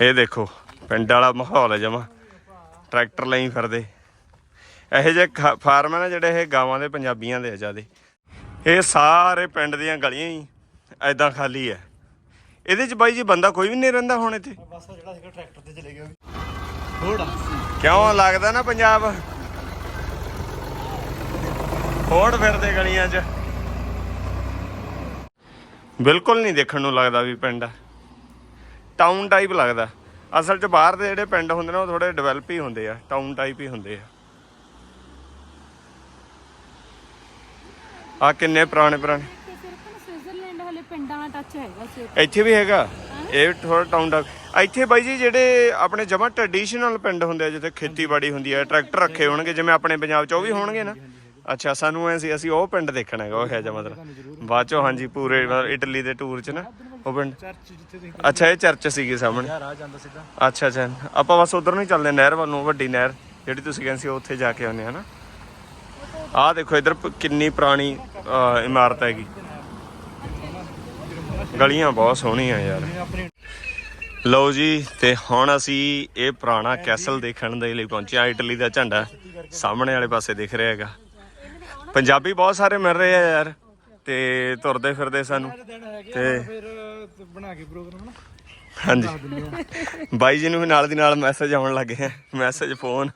ਇਹ ਦੇਖੋ ਪਿੰਡ ਵਾਲਾ ਮਾਹੌਲ ਹੈ ਜਮਾ। ਟਰੈਕਟਰ ਲਈ ਫਿਰਦੇ। ਇਹੋ ਜਿਹੇ ਫਾਰਮ ਹੈ ਨਾ ਜਿਹੜੇ ਇਹ ਗਾਵਾਂ ਦੇ ਪੰਜਾਬੀਆਂ ਦੇ ਆ ਜਿਆਦੇ। ਇਹ ਸਾਰੇ ਪਿੰਡ ਦੀਆਂ ਗਲੀਆਂ ਹੀ ਐਦਾਂ ਖਾਲੀ ਹੈ। ਇਹਦੇ ਚ ਬਾਈ ਜੀ ਬੰਦਾ ਕੋਈ ਵੀ ਨਹੀਂ ਰਹਿੰਦਾ ਹੁਣ ਇੱਥੇ। ਬਸ ਜਿਹੜਾ ਸੀਗਾ ਟਰੈਕਟਰ ਤੇ ਚਲੇ ਗਿਆ ਥੋੜਾ ਕਿਉਂ ਲੱਗਦਾ ਨਾ ਪੰਜਾਬ? ਹੋੜ ਫਿਰਦੇ ਗਲੀਆਂ 'ਚ। ਬਿਲਕੁਲ ਨਹੀਂ ਦੇਖਣ ਨੂੰ ਲੱਗਦਾ ਵੀ ਪਿੰਡ ਆ। ਟਾਊਨ ਟਾਈਪ ਲੱਗਦਾ। ਅਸਲ 'ਚ ਬਾਹਰ ਦੇ ਜਿਹੜੇ ਪਿੰਡ ਹੁੰਦੇ ਨੇ ਉਹ ਥੋੜੇ ਡਿਵੈਲਪ ਹੀ ਹੁੰਦੇ ਆ ਟਾਊਨ ਟਾਈਪ ਹੀ ਹੁੰਦੇ ਆ। ਆ ਕਿੰਨੇ ਪੁਰਾਣੇ ਪੁਰਾਣੇ? ਸਵਿਟਜ਼ਰਲੈਂਡ ਹਲੇ ਪਿੰਡਾਂ ਦਾ ਟੱਚ ਹੈਗਾ ਇੱਥੇ ਵੀ ਹੈਗਾ? ਇਹ ਥੋੜਾ ਟਾਊਨ ਦਾ। ਇੱਥੇ ਬਾਈ ਜੀ ਜਿਹੜੇ ਆਪਣੇ ਜਮਾ ਟ੍ਰੈਡੀਸ਼ਨਲ ਪਿੰਡ ਹੁੰਦੇ ਆ ਜਿੱਥੇ ਖੇਤੀਬਾੜੀ ਹੁੰਦੀ ਹੈ ਟਰੈਕਟਰ ਰੱਖੇ ਹੋਣਗੇ ਜਿਵੇਂ ਆਪਣੇ ਪੰਜਾਬ 'ਚ ਉਹ ਵੀ ਹੋਣਗੇ ਨਾ? ਅੱਛਾ ਸਾਨੂੰ ਐ ਸੀ ਅਸੀਂ ਉਹ ਪਿੰਡ ਦੇਖਣਾ ਹੈਗਾ ਉਹ ਹੈ ਮਤਲਬ। ਬਾਅਦ ਚੋਂ ਹਾਂਜੀ ਪੂਰੇ ਇਟਲੀ ਦੇ ਟੂਰ 'ਚ ਨਾ। ਉਹ ਪਿੰਡ? ਚਰਚ ਜਿੱਥੇ ਤੁਸੀਂ ਅੱਛਾ ਇਹ ਚਰਚ ਸੀਗੀ ਸਾਹਮਣੇ। ਯਾਰ ਆ ਜਾਂਦਾ ਸਿੱਧਾ। ਅੱਛਾ ਅੱਛਾ। ਆਪਾਂ ਬਸ ਉਧਰ ਨੂੰ ਹੀ ਚੱਲਦੇ ਨਹਿਰ ਵੱਲ ਨੂੰ ਵੱਡੀ ਨਹਿਰ ਜਿਹੜੀ ਤੁਸੀਂ ਕਹਿੰਦੇ ਸੀ ਉੱਥੇ ਜਾ ਕੇ ਆਉਂਦੇ ਆ ਨਾ ਆਹ ਦੇਖੋ ਇਧਰ ਕਿੰਨੀ ਪੁਰਾਣੀ ਅਹ, ਇਮਾਰਤ ਹੈਗੀ। ਗਲੀਆਂ ਬਹੁਤ ਸੋਹਣੀਆਂ ਯਾਰ। ਆਪਣੀ ਲਓ ਜੀ ਤੇ ਹੁਣ ਅਸੀਂ ਇਹ ਪੁਰਾਣਾ ਕੈਸਲ ਦੇਖਣ ਦੇ ਲਈ ਪਹੁੰਚੇ ਆ ਇਟਲੀ ਦਾ ਝੰਡਾ ਸਾਹਮਣੇ ਵਾਲੇ ਪਾਸੇ ਦਿਖ ਰਿਹਾ ਹੈਗਾ। ਪੰਜਾਬੀ ਬਹੁਤ ਸਾਰੇ ਮਿਲ ਰਹੇ ਆ ਯਾਰ। ਤੇ ਤੁਰਦੇ ਫਿਰਦੇ ਸਾਨੂੰ ਤੇ- ਫਿਰ ਬਣਾ ਕੇ ਪ੍ਰੋਗਰਾਮ ਨਾ ਹਾਂਜੀ। ਬਾਈ ਜੀ ਨੂੰ ਵੀ ਨਾਲ ਦੀ ਨਾਲ ਮੈਸੇਜ ਆਉਣ ਲੱਗੇ ਆ ਮੈਸੇਜ ਫੋਨ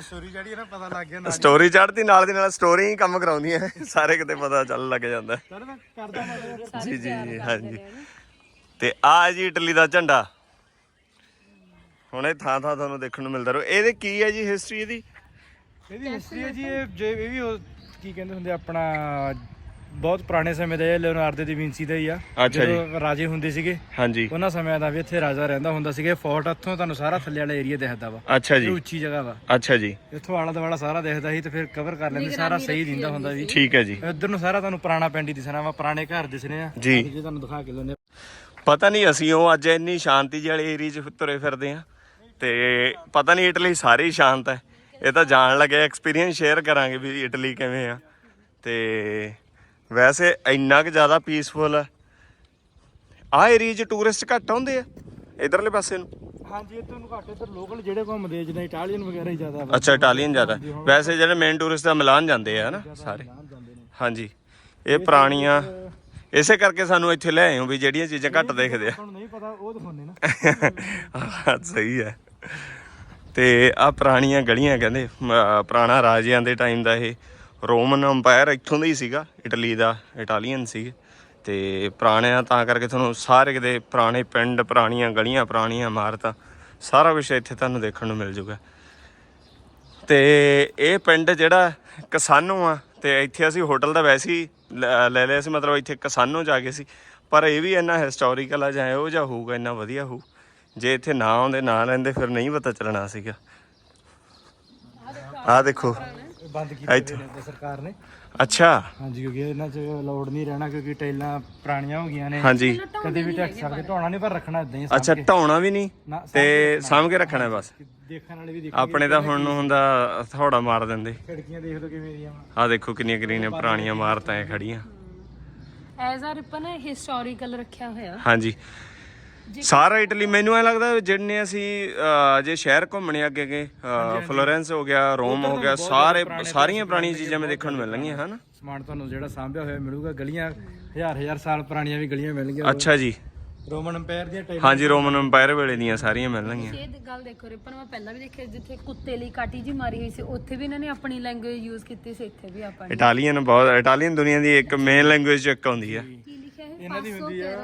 ਸਟੋਰੀ ਜਿਹੜੀ ਹੈ ਨਾ ਪਤਾ ਲੱਗ ਗਿਆ ਨਾ ਸਟੋਰੀ ਚੜ੍ਹਦੀ ਨਾਲ ਦੀ ਨਾਲ ਸਟੋਰੀ ਹੀ ਕੰਮ ਕਰਾਉਂਦੀਆਂ ਸਾਰੇ ਕਿਤੇ ਪਤਾ ਚੱਲ ਲੱਗ ਜਾਂਦਾ। ਚੜ ਜੀ ਜੀ ਹਾਂਜੀ। ਤੇ ਆ ਜੀ ਇਟਲੀ ਦਾ ਝੰਡਾ। ਹੁਣ ਇਹ ਥਾਂ ਥਾਂ ਤੁਹਾਨੂੰ ਦੇਖਣ ਨੂੰ ਮਿਲਦਾ ਰਹੋ ਇਹਦੇ ਕੀ ਹੈ ਜੀ ਹਿਸਟਰੀ ਇਹਦੀ? ਇਹਦੀ ਹਿਸਟਰੀ ਹੈ ਜੀ ਇਹ ਜੇ ਇਹ ਵੀ ਕੀ ਕਹਿੰਦੇ ਹੁੰਦੇ ਆਪਣਾ ਬਹੁਤ ਪੁਰਾਣੇ ਸਮੇਂ ਦਾ ਇਹ ਲਿਓਨਾਰਡੋ ਦੀ ਵਿੰਸੀ ਦਾ ਹੀ ਆ। ਅੱਛਾ ਜੀ। ਜਦੋਂ ਰਾਜੇ ਹੁੰਦੇ ਸੀਗੇ ਹਾਂਜੀ। ਉਹਨਾਂ ਸਮਿਆਂ ਦਾ ਵੀ ਇੱਥੇ ਰਾਜਾ ਰਹਿੰਦਾ ਹੁੰਦਾ ਸੀਗਾ। ਫੋਰਟ ਇੱਥੋਂ ਤੁਹਾਨੂੰ ਸਾਰਾ ਥੱਲੇ ਵਾਲਾ ਏਰੀਆ ਦਿਖਦਾ ਵਾ। ਅੱਛਾ ਇਹ ਜੀ ਉੱਚੀ ਜਗ੍ਹਾ ਵਾ। ਅੱਛਾ ਜੀ। ਇੱਥੋਂ ਆਲਾ ਦੁਆਲਾ ਸਾਰਾ ਦਿਖਦਾ ਸੀ ਤੇ ਫਿਰ ਕਵਰ ਕਰ ਲੈਂਦੇ ਸਾਰਾ ਸਹੀ ਦਿੰਦਾ ਹੁੰਦਾ ਸੀ। ਠੀਕ ਹੈ ਜੀ। ਇੱਧਰ ਨੂੰ ਸਾਰਾ ਤੁਹਾਨੂੰ ਪੁਰਾਣਾ ਪਿੰਡ ਹੀ ਦਿਸਣਾ ਵਾ ਪੁਰਾਣੇ ਘਰ ਦਿਸਣੇ ਆ। ਜੀ। ਜੇ ਤੁਹਾਨੂੰ ਦਿਖਾ ਕੇ ਲੈਣੇ ਪਤਾ ਨਹੀਂ ਅਸੀਂ ਉਹ ਅੱਜ ਇੰਨੀ ਸ਼ਾਂਤੀ ਜਿਹੇ ਵਾਲੇ ਏਰੀਆ 'ਚ ਤੁਰੇ ਫਿਰਦੇ ਆ ਤੇ ਪਤਾ ਨਹੀਂ ਇਟਲੀ ਸਾਰੇ ਹੀ ਸ਼ਾਂਤ ਹੈ। ਇਹ ਤਾਂ ਜਾਣ ਲੱਗੇ ਐਕਸਪੀਰੀਅੰਸ ਸ਼ੇਅਰ ਕਰਾਂਗੇ ਵੀ ਇਟਲੀ ਕਿਵੇਂ ਆ। ਤੇ ਵੈਸੇ ਇੰਨਾ ਕੁ ਜ਼ਿਆਦਾ ਪੀਸਫੁਲ ਆ। ਆ ਏਰੀਆ 'ਚ ਟੂਰਿਸਟ ਘੱਟ ਆਉਂਦੇ ਆ ਇਧਰਲੇ ਪਾਸੇ ਨੂੰ। ਹਾਂਜੀ ਇੱਧਰ ਨੂੰ ਘੱਟ ਇੱਧਰ ਲੋਕਲ ਜਿਹੜੇ ਘੁੰਮਦੇ ਜਿੱਦਾਂ ਇਟਾਲੀਅਨ ਵਗੈਰਾ ਹੀ ਜ਼ਿਆਦਾ ਵਾ। ਅੱਛਾ ਇਟਾਲੀਅਨ ਜ਼ਿਆਦਾ। ਵੈਸੇ ਜਿਹੜੇ ਮੇਨ ਟੂਰਿਸਟ ਆ ਮਿਲਾਨ ਜਾਂਦੇ ਆ ਨਾ ਸਾਰੇ। ਜਾਂਦੇ ਨੇ। ਹਾਂਜੀ ਇਹ ਪੁਰਾਣੀਆਂ ਇਸੇ ਕਰਕੇ ਸਾਨੂੰ ਇੱਥੇ ਲੈ ਆਏ ਹੋ ਵੀ ਜਿਹੜੀਆਂ ਚੀਜ਼ਾਂ ਘੱਟ ਦੇਖਦੇ ਆ। ਤੁਹਾਨੂੰ ਨਹੀਂ ਪਤਾ ਉਹ ਦਿਖਾਉਂਦੇ ਨਾ। ਹਾਂ, ਸਹੀ ਹੈ ਤੇ ਆ ਪੁਰਾਣੀਆਂ ਗਲੀਆਂ ਕਹਿੰਦੇ ਮ- ਪੁਰਾਣਾ ਰਾਜਿਆਂ ਦੇ ਟਾਈਮ ਦਾ ਇਹ। ਰੋਮਨ ਅੰਪਾਇਰ ਇੱਥੋਂ ਦਾ ਹੀ ਸੀਗਾ, ਇਟਲੀ ਦਾ, ਇਟਾਲੀਅਨ ਸੀ ਤੇ ਪੁਰਾਣੇ ਆ ਤਾਂ ਕਰਕੇ ਤੁਹਾਨੂੰ ਸਾਰੇ ਕਿਤੇ ਪੁਰਾਣੇ ਪਿੰਡ, ਪੁਰਾਣੀਆਂ ਗਲੀਆਂ, ਪੁਰਾਣੀਆਂ ਇਮਾਰਤਾਂ, ਸਾਰਾ ਕੁਝ ਇੱਥੇ ਤੁਹਾਨੂੰ ਦੇਖਣ ਨੂੰ ਮਿਲ ਜੂਗਾ। ਤੇ ਇਹ ਪਿੰਡ ਜਿਹੜਾ ਕਿਸਾਨੋ ਆ, ਤੇ ਇੱਥੇ ਅਸੀਂ ਹੋਟਲ ਦਾ ਵੈਸੇ ਹੀ ਲੈ ਲੈ ਲਿਆ ਸੀ, ਮਤਲਬ ਇੱਥੇ ਕਿਸਾਨੋ ਜਾ ਕੇ ਸੀ, ਪਰ ਇਹ ਵੀ ਇੰਨਾ ਹਿਸਟੋਰੀਕਲ ਆ ਜਾਂ ਇਹੋ ਜਿਹਾ ਹੋਊਗਾ, ਇੰਨਾ ਵਧੀਆ ਹੋਊ, ਜੇ ਇੱਥੇ ਨਾ ਆਉਂਦੇ, ਨਾ ਲੈਂਦੇ, ਫਿਰ ਨਹੀਂ ਪਤਾ ਚੱਲਣਾ ਸੀਗਾ। ਆਹ ਦੇਖੋ। ਬੰਦ ਕੀਤੇ ਇੱਥੇ। ਨੇ ਇੱਧਰ ਸਰਕਾਰ ਨੇ। ਅੱਛਾ। ਹਾਂਜੀ ਕਿਉਂਕਿ ਇਹਨਾਂ 'ਚ ਲੋਡ ਨਹੀਂ ਰਹਿਣਾ ਕਿਉਂਕਿ ਟਾਈਲਾਂ ਪੁਰਾਣੀਆਂ ਹੋ ਗਈਆਂ ਨੇ। ਹਾਂਜੀ। ਕਦੇ ਵੀ ਢੱਕ ਸਕਦੇ ਢੋਣਾ ਨਹੀਂ ਪਰ ਰੱਖਣਾ ਇਦਾਂ ਹੀ ਸਾਂਭ ਅੱਛਾ ਕੇ। ਢਾਉਣਾ ਵੀ ਨਹੀਂ? ਨਾ, ਤੇ ਸਾਂਭ ਕੇ ਰੱਖਣਾ ਬਸ? ਦੇਖਣ ਵਾਲੇ ਵੀ ਦੇਖ ਆਪਣੇ ਤਾਂ ਹੁਣ ਨੂੰ ਹੁੰਦਾ ਥੋੜਾ ਮਾਰ ਦਿੰਦੇ। ਖਿੜਕੀਆਂ ਦੇਖ ਲਓ ਕਿਵੇਂ ਦੀਆਂ। ਵਾ ਆਹ ਦੇਖੋ ਕਿੰਨੀਆਂ ਕਿੰਨੀਆਂ ਪੁਰਾਣੀਆਂ ਇਮਾਰਤਾਂ ਐ ਖੜੀਆਂ ਐਜ਼ ਆ ਰਿਪਨ ਹਿਸਟੋਰੀਕਲ ਰੱਖਿਆ ਹੋਇਆ। ਹਾਂਜੀ। ਸਾਰਾ ਇਟਲੀ ਮੈਨੂੰ ਐ ਲੱਗਦਾ ਵੀ ਜਿੰਨੇ ਅਸੀਂ ਅਹ, ਜੇ ਸ਼ਹਿਰ ਘੁੰਮਣੇ ਅੱਗੇ ਅੱਗੇ ਫਲੋਰੈਂਸ ਹੋ ਗਿਆ ਰੋਮ ਹੋ ਗਿਆ ਸਾਰੇ ਸਾਰੀਆਂ ਪੁਰਾਣੀਆਂ ਚੀਜ਼ਾਂ ਮੈਂ ਦੇਖਣ ਨੂੰ ਮਿਲਣਗੀਆਂ ਹਨ? ਸਮਾਨ ਤੁਹਾਨੂੰ ਜਿਹੜਾ ਸਾਂਭਿਆ ਹੋਇਆ ਮਿਲੂਗਾ ਗਲੀਆਂ ਹਜ਼ਾਰ ਹਜ਼ਾਰ ਸਾਲ ਪੁਰਾਣੀਆਂ ਵੀ ਗਲੀਆਂ ਮਿਲਣਗੀਆਂ। ਅੱਛਾ ਜੀ। ਰੋਮਨ ਅੰਪਾਇਰ ਦੀਆਂ ਟਾਈਲਾਂ। ਹਾਂਜੀ ਰੋਮਨ ਅੰਪਾਇਰ ਵੇਲੇ ਦੀਆਂ ਸਾਰੀਆਂ ਮਿਲਣਗੀਆਂ। ਇਹ ਗੱਲ ਦੇਖੋ ਰਿਪਨ ਮੈਂ ਪਹਿਲਾਂ ਵੀ ਦੇਖਿਆ ਜਿੱਥੇ ਕੁੱਤੇ ਲਈ ਕਾਟੀ ਜੀ ਮਾਰੀ ਹੋਈ ਸੀ ਉੱਥੇ ਵੀ ਇਹਨਾਂ ਨੇ ਆਪਣੀ ਲੈਂਗੁਏਜ ਯੂਜ਼ ਕੀਤੀ ਸੀ ਇੱਥੇ ਵੀ ਆਪਾਂ ਨੇ। ਇਟਾਲੀਅਨ ਬਹੁਤ ਇਟਾਲੀਅਨ ਦੁਨੀਆ ਦੀ ਇੱਕ ਮੇਨ ਲੈਂਗੁਏਜ ਚ ਇੱਕ ਆਉਂਦੀ ਆ। ਇਹਨਾਂ ਦੀ ਹੁੰਦੀ ਆ।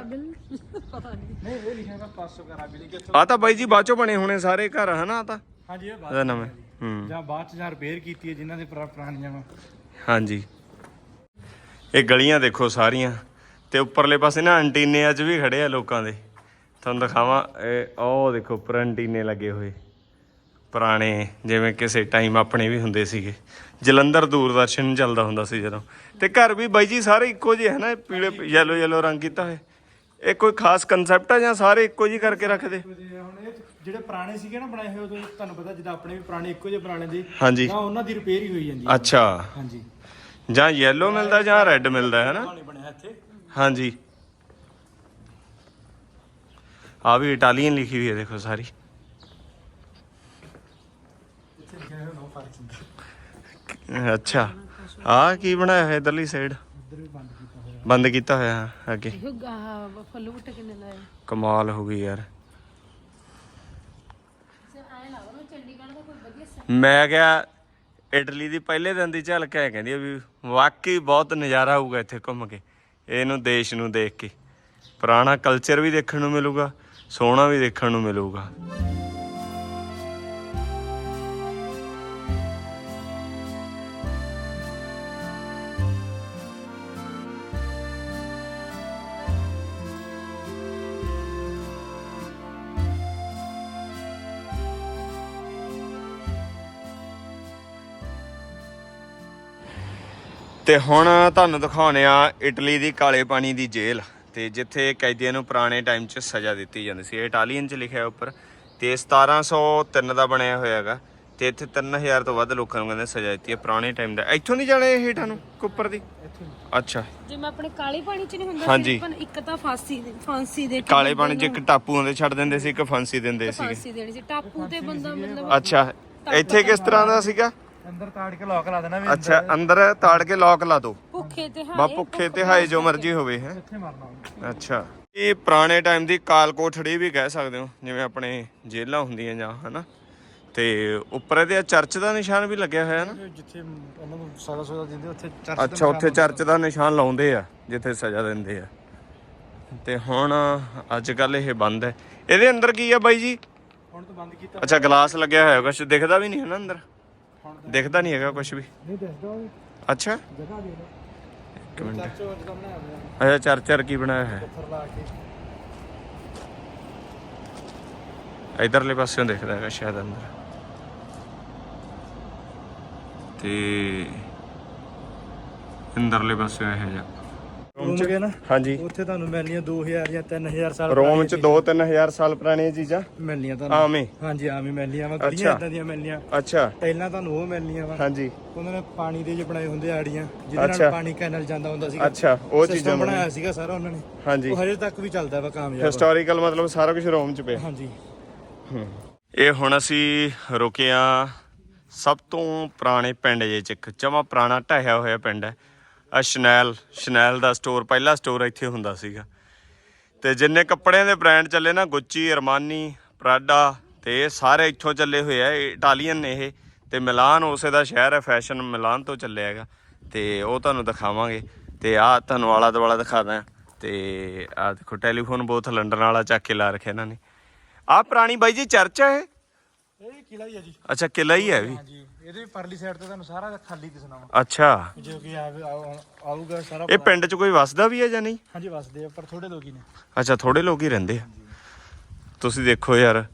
ਪਤਾ ਨਹੀਂ ਨਹੀਂ ਉਹ ਲਿਖਿਆ ਹੋਇਆ ਪਾਸੋ ਕਰਾਬਿਲੀ ਕਿ ਆ ਤਾਂ ਬਾਈ ਜੀ ਬਾਅਦ ਚੋਂ ਬਣੇ ਹੋਣੇ ਸਾਰੇ ਘਰ ਹਨਾ ਆ ਤਾਂ? ਹਾਂਜੀ ਇਹ ਬਾਤ ਇਹਦਾ ਨਾਮ ਹੈ ਹੂੰ। ਜਾਂ ਬਾਅਦ ਚ ਜਾਂ ਰਿਪੇਅਰ ਕੀਤੀ ਹੈ ਜਿਨ੍ਹਾਂ ਦੇ ਪੁਰਾ- ਪੁਰਾਣੀਆਂ ਵਾ ਹਾਂਜੀ। ਇਹ ਗਲੀਆਂ ਦੇਖੋ ਸਾਰੀਆਂ ਤੇ ਉੱਪਰਲੇ ਪਾਸੇ ਨਾ ਐਂਟੀਨੇ ਅੱਜ ਵੀ ਖੜੇ ਆ ਲੋਕਾਂ ਦੇ। ਤੁਹਾਨੂੰ ਦਿਖਾਵਾਂ ਇਹ ਉਹ ਦੇਖੋ ਉੱਪਰ ਐਂਟੀਨੇ ਲੱਗੇ ਹੋਏ। ਪੁਰਾਣੇ ਜਿਵੇਂ ਕਿਸੇ ਟਾਈਮ ਆਪਣੇ ਵੀ ਹੁੰਦੇ ਸੀਗੇ। ਜਲੰਧਰ ਦੂਰਦਰਸ਼ਨ ਚੱਲਦਾ ਹੁੰਦਾ ਸੀ ਜਦੋਂ। ਤੇ ਘਰ ਵੀ ਬਾਈ ਜੀ ਸਾਰੇ ਇੱਕੋ ਜਿਹੇ ਹੈ ਨਾ ਪੀਲੇ ਯੈਲੋ ਯੈਲੋ ਰੰਗ ਕੀਤਾ ਹੋਇਆ। ਇਹ ਕੋਈ ਖਾਸ ਕਨਸੈਪਟ ਆ ਜਾਂ ਸਾਰੇ ਇੱਕੋ ਜਿਹੇ ਕਰਕੇ ਰੱਖਦੇ? ਤੇ ਹੁਣ ਇਹ ਜਿਹੜੇ ਪੁਰਾਣੇ ਸੀਗੇ ਨਾ ਬਣਾਏ ਹੋਏ ਉਦੋਂ ਤੁਹਾਨੂੰ ਪਤਾ ਜਿੱਦਾਂ ਆਪਣੇ ਵੀ ਪੁਰਾਣੇ ਇੱਕੋ ਜਿਹੇ ਬਣਾ ਲੈਂਦੇ ਹਾਂਜੀ। ਤਾਂ ਉਹਨਾਂ ਦੀ ਰਿਪੇਅਰ ਹੀ ਹੋਈ ਜਾਂਦੀ ਹੈ ਅੱਛਾ। ਹਾਂਜੀ। ਜਾਂ ਯੈਲੋ ਮਿਲਦਾ ਜਾਂ ਰੈੱਡ ਮਿਲਦਾ ਹੈ ਨਾ ਨਹੀਂ ਬਣਿਆ ਇੱਥੇ। ਹਾਂਜੀ। ਆ ਵੀ ਇਟਾਲੀਅਨ ਲਿਖੀ ਹੋਈ ਹੈ ਦੇਖੋ ਸਾਰੀ ਇੱਥੇ ਲਿਖਿਆ ਹੋਇਆ ਨੋ ਪਾਰਕਿੰਗ ਅੱਛਾ। ਆ ਕੀ ਬਣਾਇਆ ਹੋਇਆ ਇਧਰਲੀ ਸਾਈਡ ਬੰਦ ਕੀਤਾ ਹੋਇਆ ਅੱਗੇ। ਇਹੋ ਆਹ ਫੁੱਲ ਬੁੱਟੇ ਕਿੰਨੇ ਲਾਏ? ਕਮਾਲ ਹੋ ਗਈ ਯਾਰ। ਮੈਂ ਕਿਹਾ ਇਟਲੀ ਦੀ ਪਹਿਲੇ ਦਿਨ ਦੀ ਝਲਕ ਹੈ ਕਹਿੰਦੀ ਵੀ ਵਾਕਈ ਬਹੁਤ ਨਜ਼ਾਰਾ ਆਊਗਾ ਇੱਥੇ ਘੁੰਮ ਕੇ ਇਹਨੂੰ ਦੇਸ਼ ਨੂੰ ਦੇਖ ਕੇ। ਪੁਰਾਣਾ ਕਲਚਰ ਵੀ ਦੇਖਣ ਨੂੰ ਮਿਲੂਗਾ ਸੋਹਣਾ ਵੀ ਦੇਖਣ ਨੂੰ ਮਿਲੂਗਾ। ਤੇ ਹੁਣ ਤੁਹਾਨੂੰ ਦਿਖਾਉਣੇ ਆ ਇਟਲੀ ਦੀ ਕਾਲੇ ਪਾਣੀ ਦੀ ਜੇਲ੍ਹ ਤੇ ਜਿੱਥੇ ਕੈਦੀਆਂ ਨੂੰ ਪੁਰਾਣੇ ਟਾਈਮ 'ਚ ਸਜ਼ਾ ਦਿੱਤੀ ਜਾਂਦੀ ਸੀ। ਇਹ ਇਟਾਲੀਅਨ 'ਚ ਲਿਖਿਆ ਉੱਪਰ ਤੇ 1703 ਦਾ ਬਣਿਆ ਹੋਇਆ ਹੈਗਾ ਤੇ ਇੱਥੇ 3000 ਤੋਂ ਵੱਧ ਲੋਕਾਂ ਨੂੰ ਕਹਿੰਦੇ ਸਜ਼ਾ ਦਿੱਤੀ ਹੈ ਪੁਰਾਣੇ ਟਾਈਮ ਦਾ। ਇੱਥੋਂ ਨਹੀਂ ਜਾਣੇ ਇਹ ਹੇਠਾਂ ਨੂੰ ਉੱਪਰ ਦੀ? ਅੱਛਾ। ਜਿਵੇਂ ਆਪਣੇ ਕਾਲੇ ਪਾਣੀ ਚ ਨਹੀਂ ਹੁੰਦਾ। ਆਪਾਂ ਨੂੰ ਇੱਕ ਤਾਂ ਫਾਂਸੀ ਦੇ ਫਾਂਸੀ ਦੇ ਕਾਲੇ ਪਾਣੀ 'ਚ ਇੱਕ ਟਾਪੂ ਹੁੰਦੇ ਛੱਡ ਦਿੰਦੇ ਸੀ ਇੱਕ ਫਾਂਸੀ ਦਿੰਦੇ ਸੀਗੇ। ਫਾਂਸੀ ਦੇਣੀ ਸੀ। ਟਾਪੂ ਤੇ ਬੰਦਾ ਮਤਲਬ ਅੱਛਾ ਇੱਥੇ ਕਿਸ ਤਰ੍ਹਾਂ ਦਾ ਸੀਗਾ? ਅੰਦਰ ਤਾੜ ਕੇ ਲੋਕ ਲਾ ਦੇਣਾ ਵੀ ਅੱਛਾ ਅੰਦਰ। ਤਾੜ ਕੇ ਲੋਕ ਲਾ ਦੋ। ਭੁੱਖੇ ਤੇ ਬਾ ਭੁੱਖੇ ਤੇ ਹਾਏ ਜੋ ਮਰਜ਼ੀ ਹੋਵੇ ਹੈ। ਇੱਥੇ ਮਰਨਾ ਅੱਛਾ। ਇਹ ਪੁਰਾਣੇ ਟਾਈਮ ਦੀ ਕਾਲ ਕੋਠੜੀ ਵੀ ਕਹਿ ਸਕਦੇ ਹੋ ਜਿਵੇਂ ਆਪਣੇ ਜੇਲਾਂ ਹੁੰਦੀਆਂ ਜਾਂ ਹਨਾ। ਤੇ ਉੱਪਰ ਇਹਦੇ ਚਰਚ ਦਾ ਨਿਸ਼ਾਨ ਵੀ ਲੱਗਿਆ ਹੋਇਆ ਨਾ? ਜਿੱਥੇ ਉਹਨਾਂ ਨੂੰ ਸਾਰਾ ਸੋਦਾ ਦਿੰਦੇ ਉੱਥੇ ਚਰਚ ਅੱਛਾ ਉੱਥੇ ਚਰਚ ਦਾ ਨਿਸ਼ਾਨ ਲਾਉਂਦੇ ਆ ਜਿੱਥੇ ਸਜ਼ਾ ਦਿੰਦੇ ਆ। ਤੇ ਹੁਣ ਅੱਜ ਕੱਲ ਇਹ ਬੰਦ ਹੈ। ਇਹਦੇ ਅੰਦਰ ਕੀ ਆ ਬਾਈ ਜੀ? ਹੁਣ ਤਾਂ ਬੰਦ ਕੀਤਾ। ਅੱਛਾ ਗਲਾਸ ਲੱਗਿਆ ਹੋਇਆ ਕੁਝ ਦਿਖਦਾ ਵੀ ਨਹੀਂ ਹੈ ਨਾ ਅੰਦਰ? ਦਿਖਦਾ ਨਹੀਂ ਹੈਗਾ ਕੁਝ ਵੀ। ਨਹੀਂ ਦੱਸਦਾ ਉਹ ਅੱਛਾ? ਜਗ੍ਹਾ ਦੇ ਲਓ। ਇੱਕ ਮਿੰਟ। ਚਰਚ ਉਹ ਜਿਹੜਾ ਬਣਾਇਆ ਹੋਇਆ। ਅੱਛਾ ਚਰਚਰ ਕੀ ਬਣਾਇਆ ਹੈ ਪੱਥਰ ਲਾ ਕੇ। ਇਧਰਲੇ ਪਾਸਿਓਂ ਦਿਖਦਾ ਹੈਗਾ ਸ਼ਾਇਦ ਅੰਦਰ। ਤੇ ਅੰਦਰਲੇ ਪਾਸਿਓਂ ਇਹ ਜਿਹਾ। ਰੋਮ ਗਏ ਨਾ ਹਾਂਜੀ। ਉੱਥੇ ਤੁਹਾਨੂੰ ਮਿਲਣੀਆਂ 2000 ਜਾਂ 3000 ਸਾਲ ਰੋਮ ਚ 2-3000 ਸਾਲ ਪੁਰਾਣੀਆਂ ਚੀਜ਼ਾਂ? ਮਿਲਣੀਆਂ ਤੁਹਾਨੂੰ। ਆਵੇਂ ਹਾਂਜੀ ਆਵੇਂ ਮਿਲਣੀਆਂ ਵਾ। ਗਲੀਆਂ ਇਦਾਂ ਦੀਆਂ ਮਿਲਣੀਆਂ। ਅੱਛਾ। ਟੈਲਾਂ ਤੁਹਾਨੂੰ ਉਹ ਮਿਲਣੀਆਂ ਵਾ। ਹਾਂਜੀ। ਉਹਨਾਂ ਨੇ ਪਾਣੀ ਦੇ ਜੇ ਬਣਾਏ ਹੁੰਦੇ ਆੜੀਆਂ ਜਿਹਦੇ। ਨਾਲ ਪਾਣੀ ਕੈਨਲ ਜਾਂਦਾ ਹੁੰਦਾ ਸੀਗਾ। ਅੱਛਾ ਉਹ ਚੀਜ਼ਾਂ ਬਣਾਇਆ ਸੀਗਾ ਸਾਰਾ ਉਹਨਾਂ ਨੇ। ਹਾਂਜੀ। ਉਹ ਹਜੇ ਤੱਕ ਵੀ ਚੱਲਦਾ ਵਾ ਕਾਮਯਾਬ। ਹਿਸਟੋਰੀਕਲ ਮਤਲਬ ਸਾਰਾ ਕੁਝ ਰੋਮ ਚ ਪਿਆ। ਹਾਂਜੀ। ਇਹ ਹੁਣ ਅਸੀਂ ਰੁਕੇ ਆ ਸਭ ਤੋਂ ਪੁਰਾਣੇ ਪਿੰਡ ਜੇ ਚ ਇੱਕ ਜਮਾ ਪੁਰਾਣਾ ਢਹਿਆ ਹੋਇਆ ਪਿੰਡ ਹੈ। ਆ ਸ਼ਨੈਲ ਸ਼ਨੈਲ ਦਾ ਸਟੋਰ ਪਹਿਲਾ ਸਟੋਰ ਇੱਥੇ ਹੁੰਦਾ ਸੀਗਾ। ਤੇ ਜਿੰਨੇ ਕੱਪੜਿਆਂ ਦੇ ਬ੍ਰਾਂਡ ਚੱਲੇ ਨਾ ਗੁੱਚੀ ਅਰਮਾਨੀ ਪ੍ਰਾਡਾ ਤੇ ਇਹ ਸਾਰੇ ਇੱਥੋਂ ਚੱਲੇ ਹੋਏ ਆ ਇਟਾਲੀਅਨ ਨੇ ਇਹ ਤੇ ਮਿਲਾਨ ਉਸੇ ਦਾ ਸ਼ਹਿਰ ਹੈ ਫੈਸ਼ਨ ਮਿਲਾਨ ਤੋਂ ਚੱਲਿਆ ਹੈਗਾ। ਤੇ ਉਹ ਤੁਹਾਨੂੰ ਦਿਖਾਵਾਂਗੇ ਤੇ ਆ ਤੁਹਾਨੂੰ ਆਲਾ ਦੁਆਲਾ ਦਿਖਾਦਾ ਤੇ ਆ ਦੇਖੋ ਟੈਲੀਫੋਨ ਬੋਥ ਲੰਡਨ ਵਾਲਾ ਚੱਕ ਕੇ ਲਾ ਰੱਖਿਆ ਇਹਨਾਂ ਨੇ। ਆ ਪੁਰਾਣੀ ਬਾਈ ਜੀ ਚਰਚ ਹੈ ਇਹ? ਇਹ ਕਿਲਾ ਹੀ ਆ ਜੀ। ਅੱਛਾ ਕਿਲਾ ਹੀ ਹੈ ਵੀ। ਇਹਦੇ ਪਰਲੀ ਸਾਈਡ ਤੇ ਤੁਹਾਨੂੰ ਸਾਰਾ ਖਾਲੀ ਦਿਸਣਾ ਅੱਛਾ। ਜੋ ਕਿ ਆਊਗਾ ਸਾਰਾ ਇਹ ਪਿੰਡ 'ਚ ਕੋਈ ਵਸਦਾ ਵੀ ਹੈ ਜਾਂ ਨਹੀਂ? ਹਾਂਜੀ ਵਸਦੇ ਆ ਪਰ ਥੋੜੇ ਲੋਕ ਹੀ ਨੇ। ਅੱਛਾ ਥੋੜੇ ਲੋਕ ਹੀ ਰਹਿੰਦੇ ਆ। ਤੁਸੀਂ ਦੇਖੋ ਯਾਰ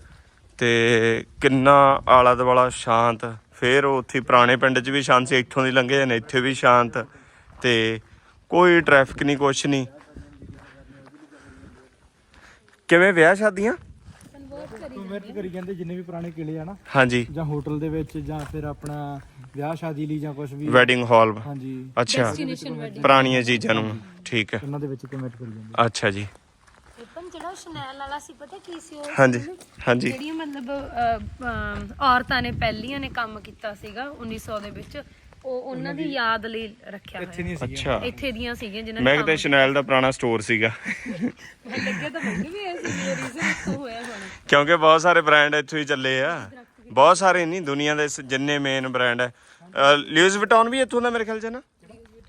ਤੇ ਕਿੰਨਾ ਆਲਾ ਦੁਆਲਾ ਸ਼ਾਂਤ। ਫੇਰ ਉੱਥੇ ਪੁਰਾਣੇ ਪਿੰਡ 'ਚ ਵੀ ਸ਼ਾਂਤ ਸੀ ਇੱਥੋਂ ਦੀ ਲੰਘੇ ਨੇ ਇੱਥੇ ਵੀ ਸ਼ਾਂਤ। ਤੇ ਕੋਈ ਟ੍ਰੈਫਿਕ ਨਹੀਂ ਕੁਛ ਨਹੀਂ ਕਿਵੇਂ ਵਿਆਹ ਸ਼ਾਦੀਆਂ ਕਮੈਂਟ ਕਰੀ ਜਾਂਦੇ ਜਿੰਨੇ ਵੀ ਪੁਰਾਣੇ ਕਿਲੇ ਆ ਨਾ। ਹਾਂਜੀ। ਜਾਂ ਹੋਟਲ ਦੇ ਵਿੱਚ ਜਾਂ ਫਿਰ ਆਪਣਾ ਵਿਆਹ ਸ਼ਾਦੀ ਲਈ ਜਾਂ ਕੁਝ ਵੀ। ਵੈਡਿੰਗ ਹਾਲ ਹਾਂਜੀ। ਅੱਛਾ। ਪੁਰਾਣੀਆਂ ਚੀਜ਼ਾਂ ਨੂੰ। ਠੀਕ ਹੈ। ਉਹਨਾਂ ਦੇ ਵਿੱਚ ਕਮੈਂਟ ਕਰੀ ਜਾਂਦੇ। ਅੱਛਾ ਜੀ। ਪਰ ਜਿਹੜਾ ਸ਼ਨੈਲ ਵਾਲਾ ਸੀ ਪਤਾ ਕੀ ਸੀ ਉਹ? ਹਾਂਜੀ ਹਾਂਜੀ। ਜਿਹੜੀਆਂ ਮਤਲਬ ਔਰਤਾਂ ਨੇ ਪਹਿਲੀਆਂ ਨੇ ਕੰਮ ਕੀਤਾ ਸੀਗਾ 1900 ਦੇ ਵਿੱਚ। ਉਹ ਉਹਨਾਂ ਦੀ ਯਾਦ ਲਈ ਰੱਖਿਆ ਇੱਥੇ ਹੋਇਆ। ਨਹੀਂ ਸੀ ਅੱਛਾ। ਇੱਥੇ ਦੀਆਂ ਸੀਗੀਆਂ ਜਿਨ੍ਹਾਂ ਮੈਂ ਨੇ ਕਿਤੇ ਸ਼ਨੈਲ ਦਾ ਪੁਰਾਣਾ ਸਟੋਰ ਸੀਗਾ। ਕੰਮ ਲੱਗਿਆ ਤਾਂ ਮੈਨੂੰ ਵੀ ਐਸੀ ਰੀਜ਼ਨ ਇੱਥੋਂ ਹੋਇਆ ਹੋਣਾ। ਕਿਉਂਕਿ ਬਹੁਤ ਸਾਰੇ ਬ੍ਰਾਂਡ ਇੱਥੋਂ ਹੀ ਚੱਲੇ ਆ। ਬਹੁਤ ਸਾਰੇ ਨਹੀਂ ਦੁਨੀਆ ਦੇ ਸ- ਜਿੰਨੇ ਮੇਨ ਬ੍ਰਾਂਡ ਹੈ ਲਿਊਜ਼ ਵਿਟੌਨ ਵੀ ਇੱਥੋਂ ਦਾ ਮੇਰੇ ਖਿਆਲ ਚ ਹੈ ਨਾ?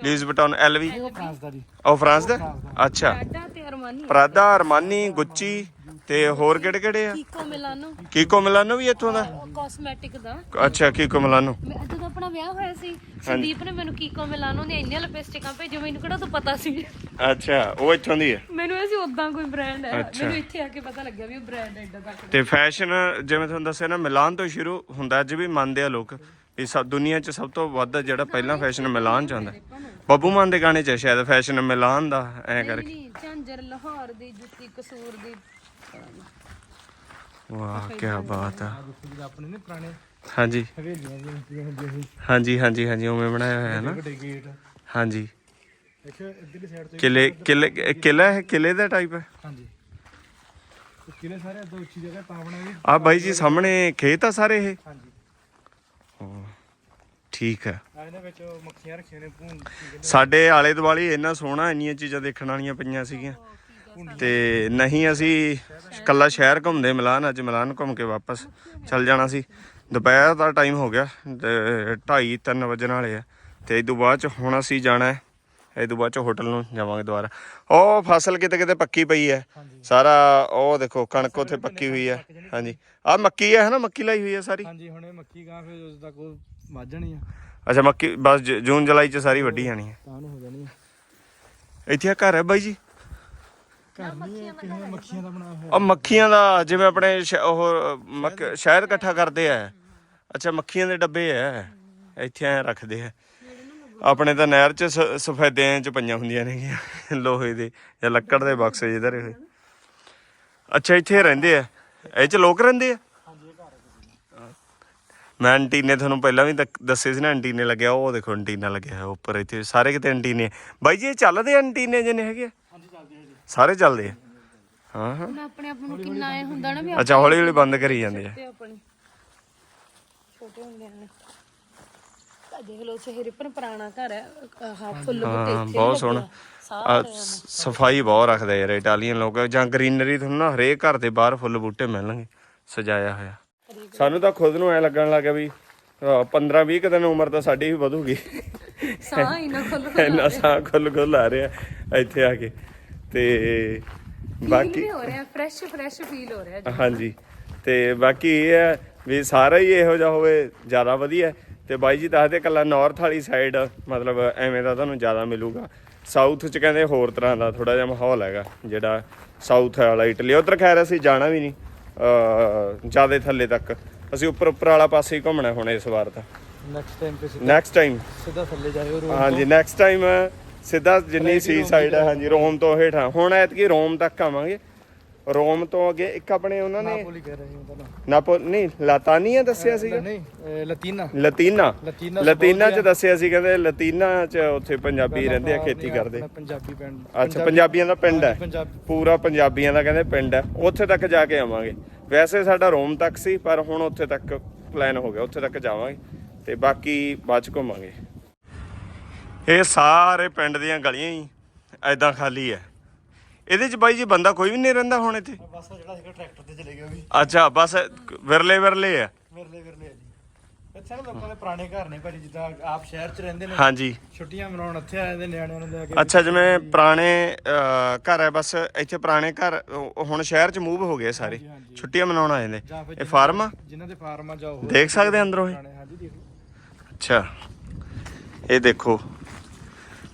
ਲਿਊਜ਼ ਵਿਟੌਨ ਐਲਵੀ ਫਰਾਂਸ ਦਾ ਜੀ। ਉਹ ਫਰਾਂਸ ਦਾ? ਅੱਛਾ। ਪ੍ਰਾਡਾ ਤੇ ਅਰਮਾਨੀ। ਪ੍ਰਾਦਾ ਅਰਮਾਨੀ ਗੁੱਚੀ ਤੇ ਹੋਰ ਕਿਹੜੇ ਕਿਹੜੇ ਆ? ਕੀਕੋ ਮਿਲਾਨੋ ਕੀਕੋ ਮਿਲਾਨੋ ਵੀ ਇੱਥੋਂ ਦਾ? ਕਾਸਮੈਟਿਕ ਦਾ। ਅੱਛਾ ਕੀਕੋ ਮਿਲਾਨੋ ਮੈਂ ਜਦੋਂ ਆਪਣਾ ਵਿਆਹ ਹੋਇਆ ਸੀ ਸੰਦੀਪ ਨੇ ਮੈਨੂੰ ਕੀਕੋ ਮਿਲਾਨੋ ਦੀਆਂ ਇੰਨੀਆਂ ਲਿਪਸਟਿਕਾਂ ਭੇਜੀਆਂ ਮੈਨੂੰ ਕਿਹੜਾ ਤੋਂ ਪਤਾ ਸੀ? ਅੱਛਾ ਉਹ ਇੱਥੋਂ ਦੀ ਹੈ? ਮੈਨੂੰ ਇਹ ਸੀ ਉਦਾਂ ਕੋਈ ਬ੍ਰਾਂਡ ਹੈ। ਅੱਛਾ। ਮੈਨੂੰ ਇੱਥੇ ਆ ਕੇ ਪਤਾ ਲੱਗਿਆ ਵੀ ਉਹ ਬ੍ਰਾਂਡ ਐਡਾ ਤੱਕ ਤੇ ਫੈਸ਼ਨ ਜਿਵੇਂ ਤੁਹਾਨੂੰ ਦੱਸਿਆ ਨਾ ਮਿਲਾਨ ਤੋਂ ਸ਼ੁਰੂ ਹੁੰਦਾ ਅੱਜ ਵੀ ਮੰਨਦੇ ਆ ਲੋਕ ਵੀ ਸਭ ਦੁਨੀਆ 'ਚ ਸਭ ਤੋਂ ਵੱਧ ਜਿਹੜਾ ਪਹਿਲਾ ਫੈਸ਼ਨ ਮਿਲਾਨ 'ਚ ਆਉਂਦਾ। ਬੱਬੂ ਮਾਨ ਦੇ ਗਾਣੇ 'ਚ ਸ਼ਾਇਦ ਫੈਸ਼ਨ ਮਿਲਾਨ ਦਾ ਐ ਕਰਕੇ। ਨਹੀਂ ਝਾਂਜਰ ਲਾਹੌਰ ਦੀ ਜੁੱਤੀ ਕਸੂਰ ਦੀ ਵਾਹ ਕੀ ਬਾਤ ਆ। ਦੇਖੋ ਜੀ ਆਪਣੇ ਨੇ ਪੁਰਾਣੇ ਹਾਂਜੀ। ਹਵੇਲੀਆਂ ਦੀਆਂ ਹੁੰਦੀਆਂ ਹੁੰਦੀਆਂ ਸੀ। ਹਾਂਜੀ ਹਾਂਜੀ ਹਾਂਜੀ ਉਵੇਂ ਬਣਾਇਆ ਹੋਇਆ ਹੈ ਨਾ। ਵੱਡੇ ਗੇਟ। ਹਾਂਜੀ। ਦੇਖੋ ਇੱਧਰਲੀ ਸਾਈਡ ਤੇ ਕਿਲੇ ਕਿਲੇ ਕਿਲਾ ਹੈ ਕਿਲੇ ਦਾ ਟਾਈਪ ਹੈ? ਹਾਂਜੀ। ਕਿਲੇ ਸਾਰੇ ਅੱਧਾ ਉੱਚੀ ਜਗ੍ਹਾ ਤਾਂ ਬਣਾ ਵੀ ਆ ਬਾਈ ਜੀ ਸਾਹਮਣੇ ਖੇਤ ਆ ਸਾਰੇ ਇਹ? ਹਾਂਜੀ। ਠੀਕ ਹੈ। ਵਿੱਚ ਮੱਖੀਆਂ ਰੱਖੀਆਂ ਨੇ ਸਾਡੇ ਆਲੇ ਦੁਆਲੇ ਇੰਨਾ ਸੋਹਣਾ ਇੰਨੀਆਂ ਚੀਜ਼ਾਂ ਦੇਖਣ ਵਾਲੀਆਂ ਪਈਆਂ ਸੀਗੀਆਂ। ਤੇ ਨਹੀਂ ਅਸੀਂ ਕੱਲਾ ਸ਼ਹਿਰ ਘੁੰਮਦੇ ਮਿਲਾਨ ਅੱਜ ਮਿਲਾਨ ਘੁੰਮ ਕੇ ਵਾਪਸ ਚੱਲ ਜਾਣਾ ਸੀ। ਦੁਪਹਿਰ ਦਾ ਟਾਈਮ ਹੋ ਗਿਆ ਤੇ 2:30 3 ਵਜਣ ਵਾਲੇ ਆ ਤੇ ਇਸ ਤੋਂ ਬਾਅਦ ਚ ਹੁਣ ਅਸੀਂ ਜਾਣਾ ਹੈ। ਇਹ ਤੋਂ ਬਾਅਦ ਚ ਹੋਟਲ ਨੂੰ ਜਾਵਾਂਗੇ ਦੁਬਾਰਾ। ਉਹ ਫਸਲ ਕਿਤੇ ਕਿਤੇ ਪੱਕੀ ਪਈ ਹੈ। ਸਾਰਾ ਉਹ ਦੇਖੋ ਕਣਕ ਉੱਥੇ ਪੱਕੀ ਹੋਈ ਹੈ। ਹਾਂਜੀ। ਆ ਮੱਕੀ ਹੈ ਹਨਾ? ਮੱਕੀ ਲਾਈ ਹੋਈ ਹੈ ਸਾਰੀ? ਹਾਂਜੀ ਹੁਣੇ ਮੱਕੀ ਗਾਂ ਫਿਰ ਉਸ ਤੱਕ ਉਹ ਵੱਧ ਜਾਣੀ ਆ। ਅੱਛਾ ਮੱਕੀ ਬਸ ਜੂਨ ਜੁਲਾਈ ਚ ਸਾਰੀ ਵੱਢੀ ਜਾਣੀ ਹੈ। ਤਾਂ ਹੋ ਜਾਣੀ ਇੱਥੇ ਆ ਘਰ ਹੈ ਬਾਈ ਜੀ? ਮੱਖੀਆਂ ਦਾ ਬਣਾਇਆ ਹੋਇਆ। ਉਹ ਮੱਖੀਆਂ ਦਾ ਜਿਵੇਂ ਆਪਣੇ ਸ਼- ਉਹ ਮੱਕ ਸ਼ਹਿਦ ਇਕੱਠਾ ਕਰਦੇ ਆ। ਅੱਛਾ, ਮੱਖੀਆਂ ਦੇ ਡੱਬੇ ਆ। ਇੱਥੇ ਐ ਰੱਖਦੇ ਆ। ਆਪਣੇ ਤਾਂ ਨਹਿਰ ਚ ਸ- ਸਫੈਦਿਆਂ ਚ ਪਈਆਂ ਹੁੰਦੀਆਂ ਨੇ ਲੋਹੇ ਦੇ ਜਾਂ ਲੱਕੜ ਦੇ ਬਕਸੇ ਜਿਹਦੇ ਹੋਏ। ਅੱਛਾ, ਇੱਥੇ ਰਹਿੰਦੇ ਆ। ਇਹ ਚ ਲੋਕ ਰਹਿੰਦੇ ਆ? ਮੈਂ ਐਂਟੀਨੇ ਤੁਹਾਨੂੰ ਪਹਿਲਾਂ ਵੀ ਦੱਕ- ਦੱਸੇ ਸੀ ਨਾ ਐਂਟੀਨੇ ਲੱਗਿਆ, ਉਹ ਦੇਖੋ ਐਂਟੀਨਾ ਲੱਗਿਆ ਹੋਇਆ ਉੱਪਰ ਇੱਥੇ। ਸਾਰੇ ਕਿਤੇ ਐਂਟੀਨੇ ਬਾਈ ਜੀ, ਇਹ ਚੱਲਦੇ ਐਂਟੀਨੇ ਜਿਹਨੇ ਹੈਗੇ ਆ? ਸਾਰੇ ਚੱਲਦੇ ਆ। ਹਾਂ ਹਾਂ। ਹੁਣ ਆਪਣੇ ਆਪ ਨੂੰ ਕਿੰਨਾ ਇਹ ਹੁੰਦਾ ਨਾ ਵੀ ਅੱਛਾ ਹੌਲੀ ਹੌਲੀ ਬੰਦ ਕਰੀ ਜਾਂਦੇ ਆ। ਤੇ ਆਪਣੀ। ਛੋਟੇ ਹੁੰਦੇ ਨੇ ਆ ਦੇਖ ਲਓ ਚਿਹਰੇ ਪਰ ਪੁਰਾਣਾ ਘਰ ਹੈ। ਆਹ ਫੁੱਲ ਬੂਟੇ ਹਾਂ ਇੱਥੇ ਬਹੁਤ ਲੱਗੇ ਸੋਹਣਾ। ਆ। ਆ ਸਾਰੇ ਸ- ਸਫ਼ਾਈ ਬਹੁਤ ਰੱਖਦੇ ਯਾਰ ਇਟਾਲੀਅਨ ਲੋਕ। ਜਾਂ ਗ੍ਰੀਨਰੀ ਤੁਹਾਨੂੰ ਨਾ ਹਰੇਕ ਘਰ ਦੇ ਬਾਹਰ ਫੁੱਲ ਬੂਟੇ ਮਿਲਣਗੇ ਸਜਾਇਆ ਹੋਇਆ। ਸਾਨੂੰ ਤਾਂ ਖੁਦ ਨੂੰ ਐ ਲੱਗਣ ਲੱਗਾ ਵੀ 15 20 ਕੁ ਦਿਨ ਉਮਰ ਤਾਂ ਸਾਡੀ ਵੀ ਵਧੂਗੀ। ਸਾਹ ਹੀ ਨਾ ਖੁੱਲ ਇੰਨਾ ਸਾਹ ਖੁੱਲ ਖੁੱਲ ਆ ਰਿਹਾ ਇੱਥੇ ਆ ਕੇ। ਤੇ ਬਾਕੀ ਹੋ ਰਿਹਾ ਫਰੈਸ਼ ਫਰੈਸ਼ ਫੀਲ ਹੋ ਰਿਹਾ ਹਾਂਜੀ ਤੇ ਬਾਕੀ ਇਹ ਹੈ ਵੀ ਸਾਰਾ ਹੀ ਇਹੋ ਜਿਹਾ ਹੋਵੇ ਜ਼ਿਆਦਾ ਵਧੀਆ ਹੈ। ਤੇ ਬਾਈ ਜੀ ਦੱਸਦੇ ਕੱਲਾ ਨਾਰਥ ਵਾਲੀ ਸਾਈਡ ਮਤਲਬ ਐਵੇਂ ਦਾ ਤੁਹਾਨੂੰ ਜ਼ਿਆਦਾ ਮਿਲੂਗਾ। ਸਾਊਥ ਚ ਕਹਿੰਦੇ ਹੋਰ ਤਰ੍ਹਾਂ ਦਾ ਥੋੜਾ ਜਿਹਾ ਮਾਹੌਲ ਹੈਗਾ ਜਿਹੜਾ ਸਾਊਥ ਵਾਲਾ ਇਟਲੀ ਉਧਰ ਖੈਰ ਅਸੀਂ ਜਾਣਾ ਵੀ ਨਹੀਂ ਅ ਜ਼ਿਆਦਾ ਥੱਲੇ ਤੱਕ। ਅਸੀਂ ਉੱਪਰ ਉੱਪਰ ਵਾਲਾ ਪਾਸੇ ਹੀ ਘੁੰਮਣਾ ਹੁਣ ਇਸ ਵਾਰ ਤਾਂ। ਨੈਕਸਟ ਟਾਈਮ ਤੇ ਸਿੱਧਾ ਨੈਕਸਟ ਟਾਈਮ ਸਿੱਧਾ ਥੱਲੇ ਜਾਇਓ ਰੋਡ ਹਾਂਜੀ ਨੈਕਸਟ ਟਾਈਮ ਸਿੱਧਾ ਜਿੰਨੀ ਸੀ ਸਾਈਡ ਹੈ ਹਾਂਜੀ ਰੋਮ ਤੋਂ ਹੇਠਾਂ। ਹੁਣ ਐਤਕੀ ਰੋਮ ਤੱਕ ਆਵਾਂਗੇ। ਰੋਮ ਤੋਂ ਅੱਗੇ ਇੱਕ ਆਪਣੇ ਉਹਨਾਂ ਨੇ ਨਾਪੋਲੀ ਕਹਿ ਰਹੇ ਨਾਪੋ ਨਹੀਂ ਲਾਤਾਨੀਆ ਦੱਸਿਆ ਸੀਗਾ? ਨਹੀਂ ਲਤੀਨਾ। ਲਤੀਨਾ। ਲਤੀਨਾ ਚ ਦੱਸਿਆ ਸੀ ਕਹਿੰਦੇ ਲਤੀਨਾ ਚ ਉੱਥੇ ਪੰਜਾਬੀ ਰਹਿੰਦੇ ਆ ਖੇਤੀ ਕਰਦੇ। ਪੰਜਾਬੀ ਪਿੰਡ ਅੱਛਾ ਪੰਜਾਬੀਆਂ ਦਾ ਪਿੰਡ ਹੈ। ਪੂਰਾ ਪੰਜਾਬੀਆਂ ਦਾ ਕਹਿੰਦੇ ਪਿੰਡ ਹੈ। ਉੱਥੇ ਤੱਕ ਜਾ ਕੇ ਆਵਾਂਗੇ। ਵੈਸੇ ਸਾਡਾ ਰੋਮ ਤੱਕ ਸੀ ਪਰ ਹੁਣ ਉੱਥੇ ਤੱਕ ਪਲਾਨ ਹੋ ਗਿਆ। ਉੱਥੇ ਤੱਕ ਜਾਵਾਂਗੇ ਤੇ ਬਾਕੀ ਬਾਅਦ ਚ ਘੁੰਮਾਂਗੇ। ਇਹ ਸਾਰੇ ਪਿੰਡ ਦੀਆਂ ਗਲੀਆਂ ਹੀ ਐਦਾਂ ਖਾਲੀ ਹੈ। ਇਹਦੇ ਚ ਬਾਈ ਜੀ ਬੰਦਾ ਕੋਈ ਵੀ ਨਹੀਂ ਰਹਿੰਦਾ ਹੁਣ ਇੱਥੇ। ਬਸ ਜਿਹੜਾ ਸੀਗਾ ਟਰੈਕਟਰ ਤੇ ਚਲੇ ਗਿਆ ਵੀ। ਅੱਛਾ ਬਸ ਵਿਰਲੇ ਵਿਰਲੇ ਆ। ਵਿਰਲੇ ਵਿਰਲੇ ਆ ਜੀ। ਇੱਥੇ ਨਾ ਲੋਕਾਂ ਦੇ ਪੁਰਾਣੇ ਘਰ ਨੇ ਭਾਜੀ ਜਿੱਦਾਂ ਆਪ ਸ਼ਹਿਰ 'ਚ ਰਹਿੰਦੇ ਨੇ। ਹਾਂਜੀ। ਛੁੱਟੀਆਂ ਮਨਾਉਣ ਇੱਥੇ ਆ ਜਾਂਦੇ ਨਿਆਣਿਆਂ ਨੂੰ ਲੈ ਕੇ। ਅੱਛਾ ਜਿਵੇਂ ਪੁਰਾਣੇ ਘਰ ਹੈ ਬਸ ਇੱਥੇ ਪੁਰਾਣੇ ਘਰ ਹੁਣ ਸ਼ਹਿਰ ਚ ਮੂਵ ਹੋ ਗਏ ਸਾਰੇ। ਛੁੱਟੀਆਂ ਮਨਾਉਣ ਆ ਜਾਂਦੇ। ਜਾਂ ਫਿਰ ਇਹ ਫਾਰਮ ਆ? ਜਿਨ੍ਹਾਂ ਦੇ ਫਾਰਮ ਆ ਜਾਓ ਦੇਖ ਸਕਦੇ ਅੰਦਰੋਂ ਇਹ? ਪੁਰਾਣੇ ਹਾਂਜੀ ਦੇਖੋ ਅੱਛਾ। ਇਹ ਦੇਖੋ।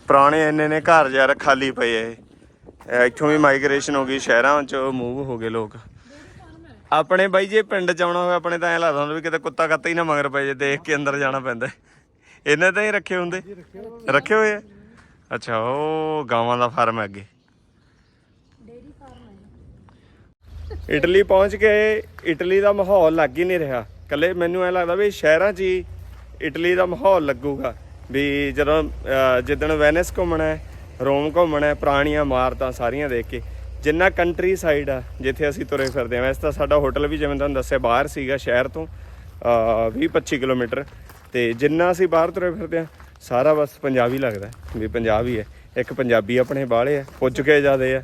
ਪੁਰਾਣੇ ਇੰਨੇ ਨੇ ਘਰ ਯਾਰ ਖਾਲੀ ਪਏ ਆ ਇੱਥੋਂ ਵੀ ਮਾਈਗ੍ਰੇਸ਼ਨ ਹੋ ਗਈ, ਸ਼ਹਿਰਾਂ ਚ ਮੂਵ ਹੋ ਗਏ ਲੋਕ। ਆਪਣੇ ਬਾਈ ਜੇ ਪਿੰਡ ਚ ਆਉਣਾ ਹੋਵੇ, ਆਪਣੇ ਤਾਂ ਐ ਲੱਗਦਾ ਹੁੰਦਾ ਵੀ ਕਿਤੇ ਕੁੱਤਾ ਕੱਤਾ ਹੀ ਨਾ ਮਗਰ ਪਏ ਜੇ, ਦੇਖ ਕੇ ਅੰਦਰ ਜਾਣਾ ਪੈਂਦਾ। ਇਹਨਾਂ ਤਾਂ ਹੀ ਰੱਖੇ ਹੁੰਦੇ? ਰੱਖੇ ਹੋਏ ਆ? ਅੱਛਾ, ਉਹ ਗਾਵਾਂ ਦਾ ਫਾਰਮ ਹੈ ਅੱਗੇ। ਇਟਲੀ ਪਹੁੰਚ ਕੇ ਇਟਲੀ ਦਾ ਮਾਹੌਲ ਲੱਗ ਹੀ ਨਹੀਂ ਰਿਹਾ। ਕੱਲੇ ਮੈਨੂੰ ਐ ਲੱਗਦਾ ਵੀ ਸ਼ਹਿਰਾਂ 'ਚ ਹੀ ਇਟਲੀ ਦਾ ਮਾਹੌਲ ਲੱਗੂਗਾ। ਵੀ ਜਦੋਂ ਜਿੱਦਣ ਵੈਨਿਸ ਘੁੰਮਣਾ ਹੈ ਰੋਮ ਘੁੰਮਣਾ ਹੈ ਪੁਰਾਣੀਆਂ ਇਮਾਰਤਾਂ ਸਾਰੀਆਂ ਦੇਖ ਕੇ ਜਿੰਨਾ ਕੰਟਰੀ ਸਾਈਡ ਆ ਜਿੱਥੇ ਅਸੀਂ ਤੁਰੇ ਫਿਰਦੇ ਆ ਵੈਸੇ ਤਾਂ ਸਾਡਾ ਹੋਟਲ ਵੀ ਜਿਵੇਂ ਤੁਹਾਨੂੰ ਦੱਸਿਆ ਬਾਹਰ ਸੀਗਾ ਸ਼ਹਿਰ ਤੋਂ 20-25 ਕਿਲੋਮੀਟਰ ਤੇ ਜਿੰਨਾ ਅਸੀਂ ਬਾਹਰ ਤੁਰੇ ਫਿਰਦੇ ਆ ਸਾਰਾ ਬਸ ਪੰਜਾਬੀ ਲੱਗਦਾ ਹੈ, ਵੀ ਪੰਜਾਬੀ ਹੈ। ਇੱਕ ਪੰਜਾਬੀ ਆਪਣੇ ਬਾਹਲੇ ਆ ਪੁੱਜ ਕੇ ਜਾਦੇ ਆ।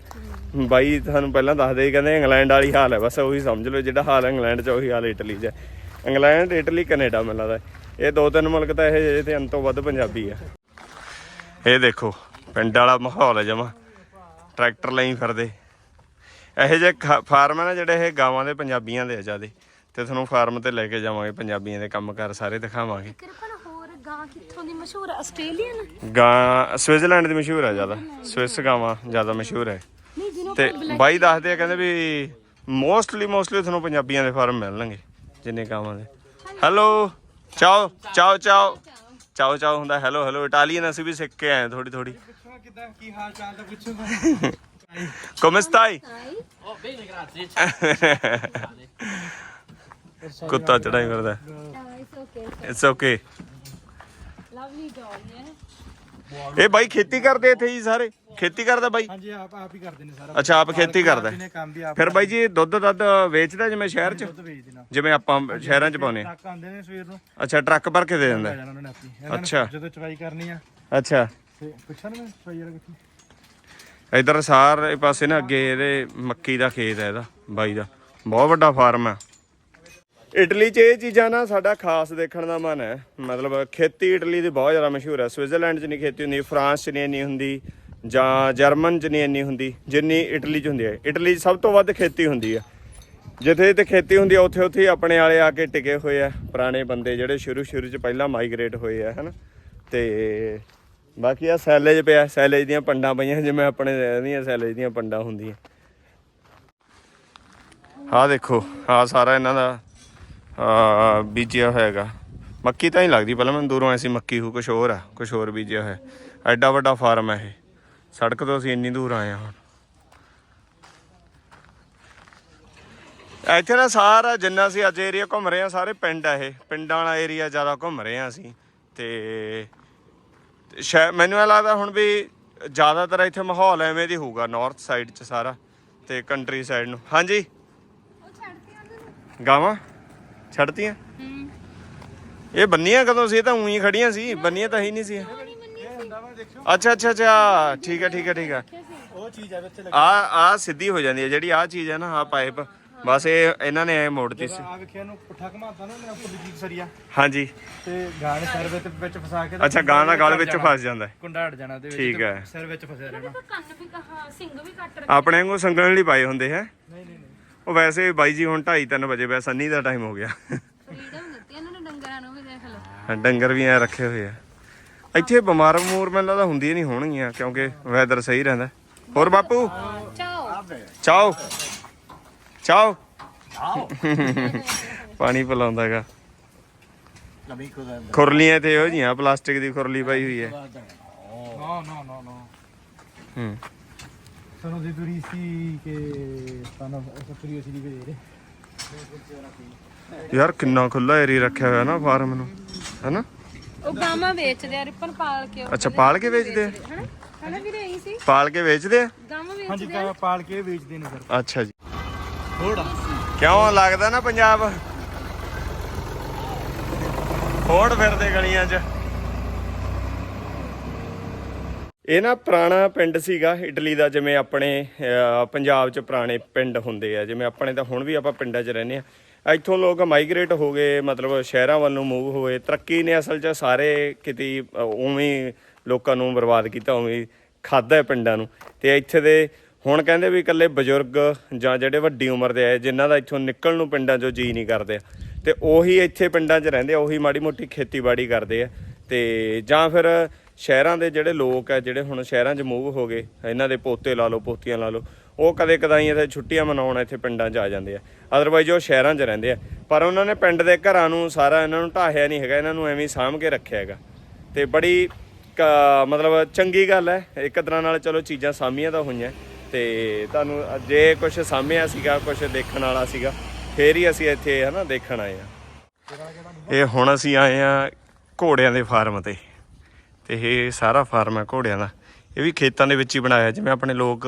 ਬਾਈ ਤੁਹਾਨੂੰ ਪਹਿਲਾਂ ਦੱਸਦੇ ਸੀ ਕਹਿੰਦੇ ਇੰਗਲੈਂਡ ਵਾਲੀ ਹਾਲ ਹੈ ਬਸ ਉਹੀ ਸਮਝ ਲਓ ਜਿਹੜਾ ਹਾਲ ਇੰਗਲੈਂਡ 'ਚ ਉਹੀ ਹਾਲ ਇਟਲੀ 'ਚ ਹੈ। ਇੰਗਲੈਂਡ ਇਟਲੀ ਕੈਨੇਡਾ ਮੈਨੂੰ ਲੱਗਦਾ ਇਹ ਦੋ ਤਿੰਨ ਮੁਲਕ ਤਾਂ ਇਹ ਜਿਹੇ ਤੇ ਅੰਤ ਤੋਂ ਵੱਧ ਪੰਜਾਬੀ ਆ। ਇਹ ਦੇਖੋ ਪਿੰਡ ਵਾਲਾ ਮਾਹੌਲ ਹੈ ਜਮਾ। ਟਰੈਕਟਰ ਲਈ ਫਿਰਦੇ। ਇਹੋ ਜਿਹੇ ਫਾਰਮ ਹੈ ਨਾ ਜਿਹੜੇ ਇਹ ਗਾਵਾਂ ਦੇ ਪੰਜਾਬੀਆਂ ਦੇ ਆ ਜਿਆਦੇ। ਤੇ ਤੁਹਾਨੂੰ ਫਾਰਮ ਤੇ ਲੈ ਕੇ ਜਾਵਾਂਗੇ ਪੰਜਾਬੀਆਂ ਦੇ ਕੰਮਕਾਰ ਸਾਰੇ ਦਿਖਾਵਾਂਗੇ। ਗਾਂ ਕਿੱਥੋਂ ਦੀ ਮਸ਼ਹੂਰ ਹੈ ਆਸਟ੍ਰੇਲੀਅਨ? ਗਾਂ ਸਵਿਟਜ਼ਰਲੈਂਡ ਦੀ ਮਸ਼ਹੂਰ ਹੈ ਜ਼ਿਆਦਾ। ਸਵਿਸ ਗਾਵਾਂ ਜ਼ਿਆਦਾ ਮਸ਼ਹੂਰ ਹੈ ਤੇ ਬਾਈ ਦੱਸਦੇ ਆ ਕਹਿੰਦੇ ਵੀ ਮੋਸਟਲੀ ਮੋਸਟਲੀ ਤੁਹਾਨੂੰ ਪੰਜਾਬੀਆਂ ਦੇ ਫਾਰਮ ਮਿਲਣਗੇ ਜਿੰਨੇ ਗਾਵਾਂ ਦੇ। ਹੈਲੋ ਚਾਓ ਚਾਓ। ਚਾਓ ਚਾਓ। ਚਾਓ ਹੁੰਦਾ ਹੈਲੋ ਹੈਲੋ ਇਟਾਲੀਅਨ ਅਸੀਂ ਵੀ ਸਿੱਖ ਕੇ ਆਏ ਥੋੜੀ ਥੋੜੀ ਕਿਦਾਂ ਕੀ ਹਾਲ ਚਾਲ ਦਾ ਪੁੱਛੂਗਾ come stai ਹਾਈ ਕੁੱਤਾ ਚੜਾਈ ਕਰਦਾ it's okay it's okay lovely dog ਹੈ ਇਹ ਬਾਈ ਖੇਤੀ ਕਰਦੇ ਇੱਥੇ ਜੀ ਸਾਰੇ? ਖੇਤੀ ਕਰਦਾ ਬਾਈ? ਹਾਂਜੀ ਆਪ ਆਪ ਹੀ ਕਰਦੇ ਨੇ ਸਾਰਾ ਅੱਛਾ ਆਪ ਖੇਤੀ ਕਰਦਾ। ਜਿਹਨੇ ਕੰਮ ਵੀ ਆਪ ਫਿਰ ਬਾਈ ਜੀ ਇਹ ਦੁੱਧ ਦੱਧ ਵੇਚਦਾ ਜਿਵੇਂ ਸ਼ਹਿਰ 'ਚ? ਦੁੱਧ ਵੇਚ ਦੇਣਾ ਜਿਵੇਂ ਆਪਾਂ ਸ਼ਹਿਰਾਂ 'ਚ ਪਾਉਨੇ ਟਰੱਕ ਆਉਂਦੇ ਨੇ ਸਵੇਰ ਨੂੰ। ਅੱਛਾ ਟਰੱਕ ਭਰ ਕੇ ਦੇ ਦਿੰਦਾ। ਲੈ ਜਾਣਾ ਉਹਨਾਂ ਨੇ ਆਪਣੀ। ਇਹਨਾਂ ਨੇ ਅੱਛਾ। ਜਦੋਂ ਚਵਾਈ ਕਰਨੀ ਆ। ਅੱਛਾ। ਤੇ ਪੁੱਛਾਂ ਨਾ ਮੈਂ ਚਵਾਈ ਵਾਲਾ ਕਿੱਥੇ? ਇਧਰ ਸਾਰੇ ਪਾਸੇ ਨਾ ਅੱਗੇ ਇਹਦੇ ਮੱਕੀ ਦਾ ਖੇਤ ਹੈ ਇਹਦਾ ਬਾਈ ਦਾ। ਬਹੁਤ ਵੱਡਾ ਫਾਰਮ ਹੈ। ਇਟਲੀ 'ਚ ਇਹ ਚੀਜ਼ਾਂ ਨਾ ਸਾਡਾ ਖਾਸ ਦੇਖਣ ਦਾ ਮਨ ਹੈ। ਮਤਲਬ ਖੇਤੀ ਇਟਲੀ ਦੀ ਬਹੁਤ ਜ਼ਿਆਦਾ ਮਸ਼ਹੂਰ ਹੈ। ਸਵਿਟਜ਼ਰਲੈਂਡ 'ਚ ਨਹੀਂ ਖੇਤੀ ਹੁੰਦੀ, ਫਰਾਂਸ 'ਚ ਨਹੀਂ ਇੰਨੀ ਹੁੰਦੀ, ਜਾਂ ਜਰਮਨ 'ਚ ਨਹੀਂ ਇੰਨੀ ਹੁੰਦੀ, ਜਿੰਨੀ ਇਟਲੀ 'ਚ ਹੁੰਦੀ ਹੈ। ਇਟਲੀ 'ਚ ਸਭ ਤੋਂ ਵੱਧ ਖੇਤੀ ਹੁੰਦੀ ਹੈ। ਜਿੱਥੇ ਤੇ ਖੇਤੀ ਹੁੰਦੀ ਆ ਉੱਥੇ ਉੱਥੇ ਹੀ ਆਪਣੇ ਵਾਲੇ ਆ ਕੇ ਟਿਕੇ ਹੋਏ ਆ ਪੁਰਾਣੇ ਬੰਦੇ ਜਿਹੜੇ ਸ਼ੁਰੂ ਸ਼ੁਰੂ 'ਚ ਪਹਿਲਾਂ ਮਾਈਗ੍ਰੇਟ ਹੋਏ ਆ, ਹਨਾ? ਤੇ ਬਾਕੀ ਆ ਸੈਲੇਜ ਪਿਆ, ਸੈਲੇਜ ਦੀਆਂ ਪੰਡਾਂ ਪਈਆਂ, ਜਿਵੇਂ ਆਪਣੇ ਦੀਆਂ ਸੈਲੇਜ ਦੀਆਂ ਪੰਡਾਂ ਹੁੰਦੀਆਂ। ਆਹ ਦੇਖੋ, ਆਹ ਸਾਰਾ ਇਹਨਾਂ ਦਾ ਬੀਜਿਆ ਹੋਇਆਗਾ। ਮੱਕੀ ਤਾਂ ਹੀ ਲੱਗਦੀ ਪਹਿਲਾਂ ਮੈਨੂੰ ਦੂਰੋਂ ਐਸੀ ਮੱਕੀ ਹੋ ਕੁਝ ਹੋਰ ਆ ਕੁਝ ਹੋਰ ਬੀਜਿਆ ਹੋਇਆ। ਐਡਾ ਵੱਡਾ ਫਾਰਮ ਹੈ ਇਹ। ਸੜਕ ਤੋਂ ਅਸੀਂ ਇੰਨੀ ਦੂਰ ਆਏ ਹਾਂ ਹੁਣ। ਇੱਥੇ ਨਾ ਸਾਰਾ ਜਿੰਨਾ ਅਸੀਂ ਅੱਜ ਏਰੀਆ ਘੁੰਮ ਰਹੇ ਹਾਂ ਸਾਰੇ ਪਿੰਡ ਆ ਇਹ। ਪਿੰਡਾਂ ਵਾਲਾ ਏਰੀਆ ਜ਼ਿਆਦਾ ਘੁੰਮ ਰਹੇ ਹਾਂ ਅਸੀਂ। ਤੇ ਮੈਨੂੰ ਇਹ ਲੱਗਦਾ ਹੁਣ ਵੀ ਜ਼ਿਆਦਾਤਰ ਇੱਥੇ ਮਾਹੌਲ ਐਵੇਂ ਦੀ ਹੋਊਗਾ ਨਾਰਥ ਸਾਈਡ 'ਚ ਸਾਰਾ ਤੇ ਕੰਟਰੀ ਸਾਈਡ ਨੂੰ। ਹਾਂਜੀ? ਗਾਵਾਂ? ਛੱਡਤੀਆਂ? ਹੂੰ ਇਹ ਬੰਨੀਆਂ ਕਦੋਂ ਸੀ? ਇਹ ਤਾਂ ਉਹੀ ਖੜੀਆਂ ਸੀ। ਬੰਨੀਆਂ ਤਾਂ ਹੀ ਨਹੀਂ ਸੀ। ਅੱਛਾ ਅੱਛਾ ਅੱਛਾ। ਠੀਕ ਹੈ ਠੀਕ ਹੈ ਠੀਕ ਹੈ। ਉਹ ਚੀਜ਼ ਆ ਵਿੱਚ ਆ ਆ ਸਿੱਧੀ ਹੋ ਜਾਂਦੀ ਹੈ। ਜਿਹੜੀ ਆ ਚੀਜ਼ ਹੈ ਨਾ ਆ ਪਾਈਪ। ਬਸ ਇਹ ਇਹਨਾਂ ਨੇ ਐ ਮੋੜਤੀ ਸੀ। ਆ ਵੇਖਿਆ ਨੂੰ ਪੁੱਠਾ ਘਮਾਤਾ ਨਾ ਉਹਨੇ ਉੱਪਰ ਦੀ ਚੀਜ਼ ਸਰੀਆ। ਹਾਂਜੀ। ਤੇ ਗਾਂ ਦੇ ਸਿਰ ਵਿੱਚ ਵਿੱਚ ਫਸਾ ਕੇ ਅੱਛਾ ਗਾਂ ਦਾ ਗਲ ਵਿੱਚ ਫਸ ਜਾਂਦਾ ਹੈ। ਕੁੰਡਾ ਹਟ ਜਾਣਾ ਤੇ ਵਿੱਚ ਠੀਕ ਤੇ ਹੈ। ਸਿਰ ਵਿੱਚ ਫਸਿਆ ਰਹਿਣਾ। ਕੰਨ ਵੀ ਕਹਾ ਸਿੰਘ ਵੀ ਕੱਟ ਰੱਖ। ਆਪਣੇ ਵਾਂਗੂ ਸੰਗਣ ਲਈ ਪਾਏ ਹੁੰਦੇ ਹੈ। ਉਹ ਵੈਸੇ ਬਾਈ ਜੀ ਹੁਣ 2:30 3 ਵਜੇ ਵੈ ਸੰਨੀ ਦਾ ਟਾਈਮ ਹੋ ਗਿਆ। ਫਰੀਡਮ ਦਿੱਤੀ ਇਹਨਾਂ ਨੇ ਡੰਗਰਾਂ ਨੂੰ ਵੀ ਦੇਖ ਲਓ। ਡੰਗਰ ਵੀ ਐ ਰੱਖੇ ਹੋਏ ਆ। ਇੱਥੇ ਬਿਮਾਰ ਬਮੂਰ ਮੈਨੂੰ ਲੱਗਦਾ ਹੁੰਦੀਆਂ ਨਹੀਂ ਹੋਣਗੀਆਂ ਕਿਉਂਕਿ ਵੈਦਰ ਸਹੀ ਰਹਿੰਦਾ। ਹੋਰ ਬਾਪੂ? ਚਾਓ। ਚਾਓ। ਚਾਓ। ਪਾਣੀ ਪਿਲਾਉਂਦਾਗਾ ਨਵੀਂ ਖੁਦਾ ਖੁਰਲੀਆਂ ਤੇ ਉਹ ਜੀਆਂ ਪਲਾਸਟਿਕ ਦੀ ਖੁਰਲੀ ਪਾਈ ਹੋਈ ਹੈ। ਨਾ ਨਾ ਨਾ ਨਾ। ਹੂੰ। Sono dei turisti che stanno curiosi di vedere ਯਾਰ ਕਿੰਨਾ ਖੁੱਲਾ ਏਰੀਆ ਰੱਖਿਆ ਹੋਇਆ ਨਾ ਫਾਰਮ ਨੂੰ ਹੈਨਾ ਉਹ ਗਾਵਾਂ ਵੇਚਦੇ ਆ ਰਿਪਨ ਪਾਲ ਕੇ ਉਹ ਅੱਛਾ ਪਾਲ ਕੇ ਵੇਚਦੇ ਆ ਹਨਾ ਹਨਾ ਵੀਰੇ ਇਹੀ ਸੀ ਪਾਲ ਕੇ ਵੇਚਦੇ ਆ ਗਾਵਾਂ ਹਾਂਜੀ ਵੇਚਦੇ ਆ ਤਾਂ ਪਾਲ ਕੇ ਵੇਚਦੇ ਨੇ ਸਰ ਅੱਛਾ ਜੀ ਥੋੜਾ ਕਿਉਂ ਲੱਗਦਾ ਨਾ ਪੰਜਾਬ ਹੋੜ ਫਿਰਦੇ ਗਲੀਆਂ 'ਚ ਇਹ ਨਾ ਪੁਰਾਣਾ ਪਿੰਡ ਸੀਗਾ, ਇਟਲੀ ਦਾ ਜਿਵੇਂ ਆਪਣੇ ਪੰਜਾਬ 'ਚ ਪੁਰਾਣੇ ਪਿੰਡ ਹੁੰਦੇ ਆ। ਜਿਵੇਂ ਆਪਣੇ ਤਾਂ ਹੁਣ ਵੀ ਆਪਾਂ ਪਿੰਡਾਂ 'ਚ ਰਹਿੰਦੇ ਆ। ਇੱਥੋਂ ਲੋਕ ਮਾਈਗ੍ਰੇਟ ਹੋ ਗਏ, ਮਤਲਬ ਸ਼ਹਿਰਾਂ ਵੱਲ ਨੂੰ ਮੂਵ ਹੋਏ। ਤਰੱਕੀ ਨੇ ਅਸਲ 'ਚ ਸਾਰੇ ਕਿਤੇ ਉਵੇਂ ਲੋਕਾਂ ਨੂੰ ਬਰਬਾਦ ਕੀਤਾ, ਉਵੇਂ ਹੀ ਖਾਦਾ ਪਿੰਡਾਂ ਨੂੰ। ਤੇ ਇੱਥੇ ਦੇ ਹੁਣ ਕਹਿੰਦੇ ਵੀ ਇਕੱਲੇ ਬਜ਼ੁਰਗ ਜਾਂ ਜਿਹੜੇ ਵੱਡੀ ਉਮਰ ਦੇ ਆਏ ਜਿਨ੍ਹਾਂ ਦਾ ਇੱਥੋਂ ਨਿਕਲਣ ਨੂੰ ਪਿੰਡਾਂ 'ਚੋਂ ਜੀ ਨਹੀਂ ਕਰਦੇ ਤੇ ਉਹੀ ਇੱਥੇ ਪਿੰਡਾਂ 'ਚ ਰਹਿੰਦੇ ਆ, ਉਹੀ ਮਾੜੀ ਮੋਟੀ ਖੇਤੀਬਾੜੀ ਕਰਦੇ ਆ। ਤੇ ਜਾਂ ਫਿਰ ਸ਼ਹਿਰਾਂ ਦੇ ਜਿਹੜੇ ਲੋਕ ਆ, ਜਿਹੜੇ ਹੁਣ ਸ਼ਹਿਰਾਂ 'ਚ ਮੂਵ ਹੋ ਗਏ, ਇਹਨਾਂ ਦੇ ਪੋਤੇ ਲਾ ਲਓ, ਪੋਤੀਆਂ ਲਾ ਲਓ, ਉਹ ਕਦੇ ਕਦਾਈ ਇੱਥੇ ਛੁੱਟੀਆਂ ਮਨਾਉਣ ਇੱਥੇ ਪਿੰਡਾਂ 'ਚ ਆ ਜਾਂਦੇ ਆ। ਅਦਰਵਾਈਜ਼ ਉਹ ਸ਼ਹਿਰਾਂ 'ਚ ਰਹਿੰਦੇ ਆ। ਪਰ ਉਹਨਾਂ ਨੇ ਪਿੰਡ ਦੇ ਘਰਾਂ ਨੂੰ ਸਾਰਾ ਇਹਨਾਂ ਨੂੰ ਢਾਹਿਆ ਨਹੀਂ ਹੈਗਾ, ਇਹਨਾਂ ਨੂੰ ਐਵੇਂ ਸਾਂਭ ਕੇ ਰੱਖਿਆ ਹੈਗਾ। ਤੇ ਬੜੀ ਕ- ਮਤਲਬ ਚੰਗੀ ਗੱਲ ਹੈ, ਇੱਕ ਤਰ੍ਹਾਂ ਨਾਲ ਚਲੋ ਚੀਜ਼ਾਂ ਸਾਮੀਆਂ ਤਾਂ ਹੋਈਆਂ। ਤੇ ਤੁਹਾਨੂੰ ਜੇ ਕੁਝ ਸਾਮਿਆ ਸੀਗਾ ਕੁਝ ਦੇਖਣ ਵਾਲਾ ਸੀਗਾ, ਫੇਰ ਹੀ ਅਸੀਂ ਇੱਥੇ ਹਨਾ ਦੇਖਣ ਆਏ ਆ ਇਹ ਹੁਣ ਅਸੀਂ ਆਏ ਆ ਘੋੜਿਆਂ ਦੇ ਫਾਰਮ ਤੇ। ਤੇ ਇਹ ਸਾਰਾ ਫਾਰਮ ਹੈ ਘੋੜਿਆਂ ਦਾ। ਇਹ ਵੀ ਖੇਤਾਂ ਦੇ ਵਿੱਚ ਹੀ ਬਣਾਇਆ ਜਿਵੇਂ ਆਪਣੇ ਲੋਕ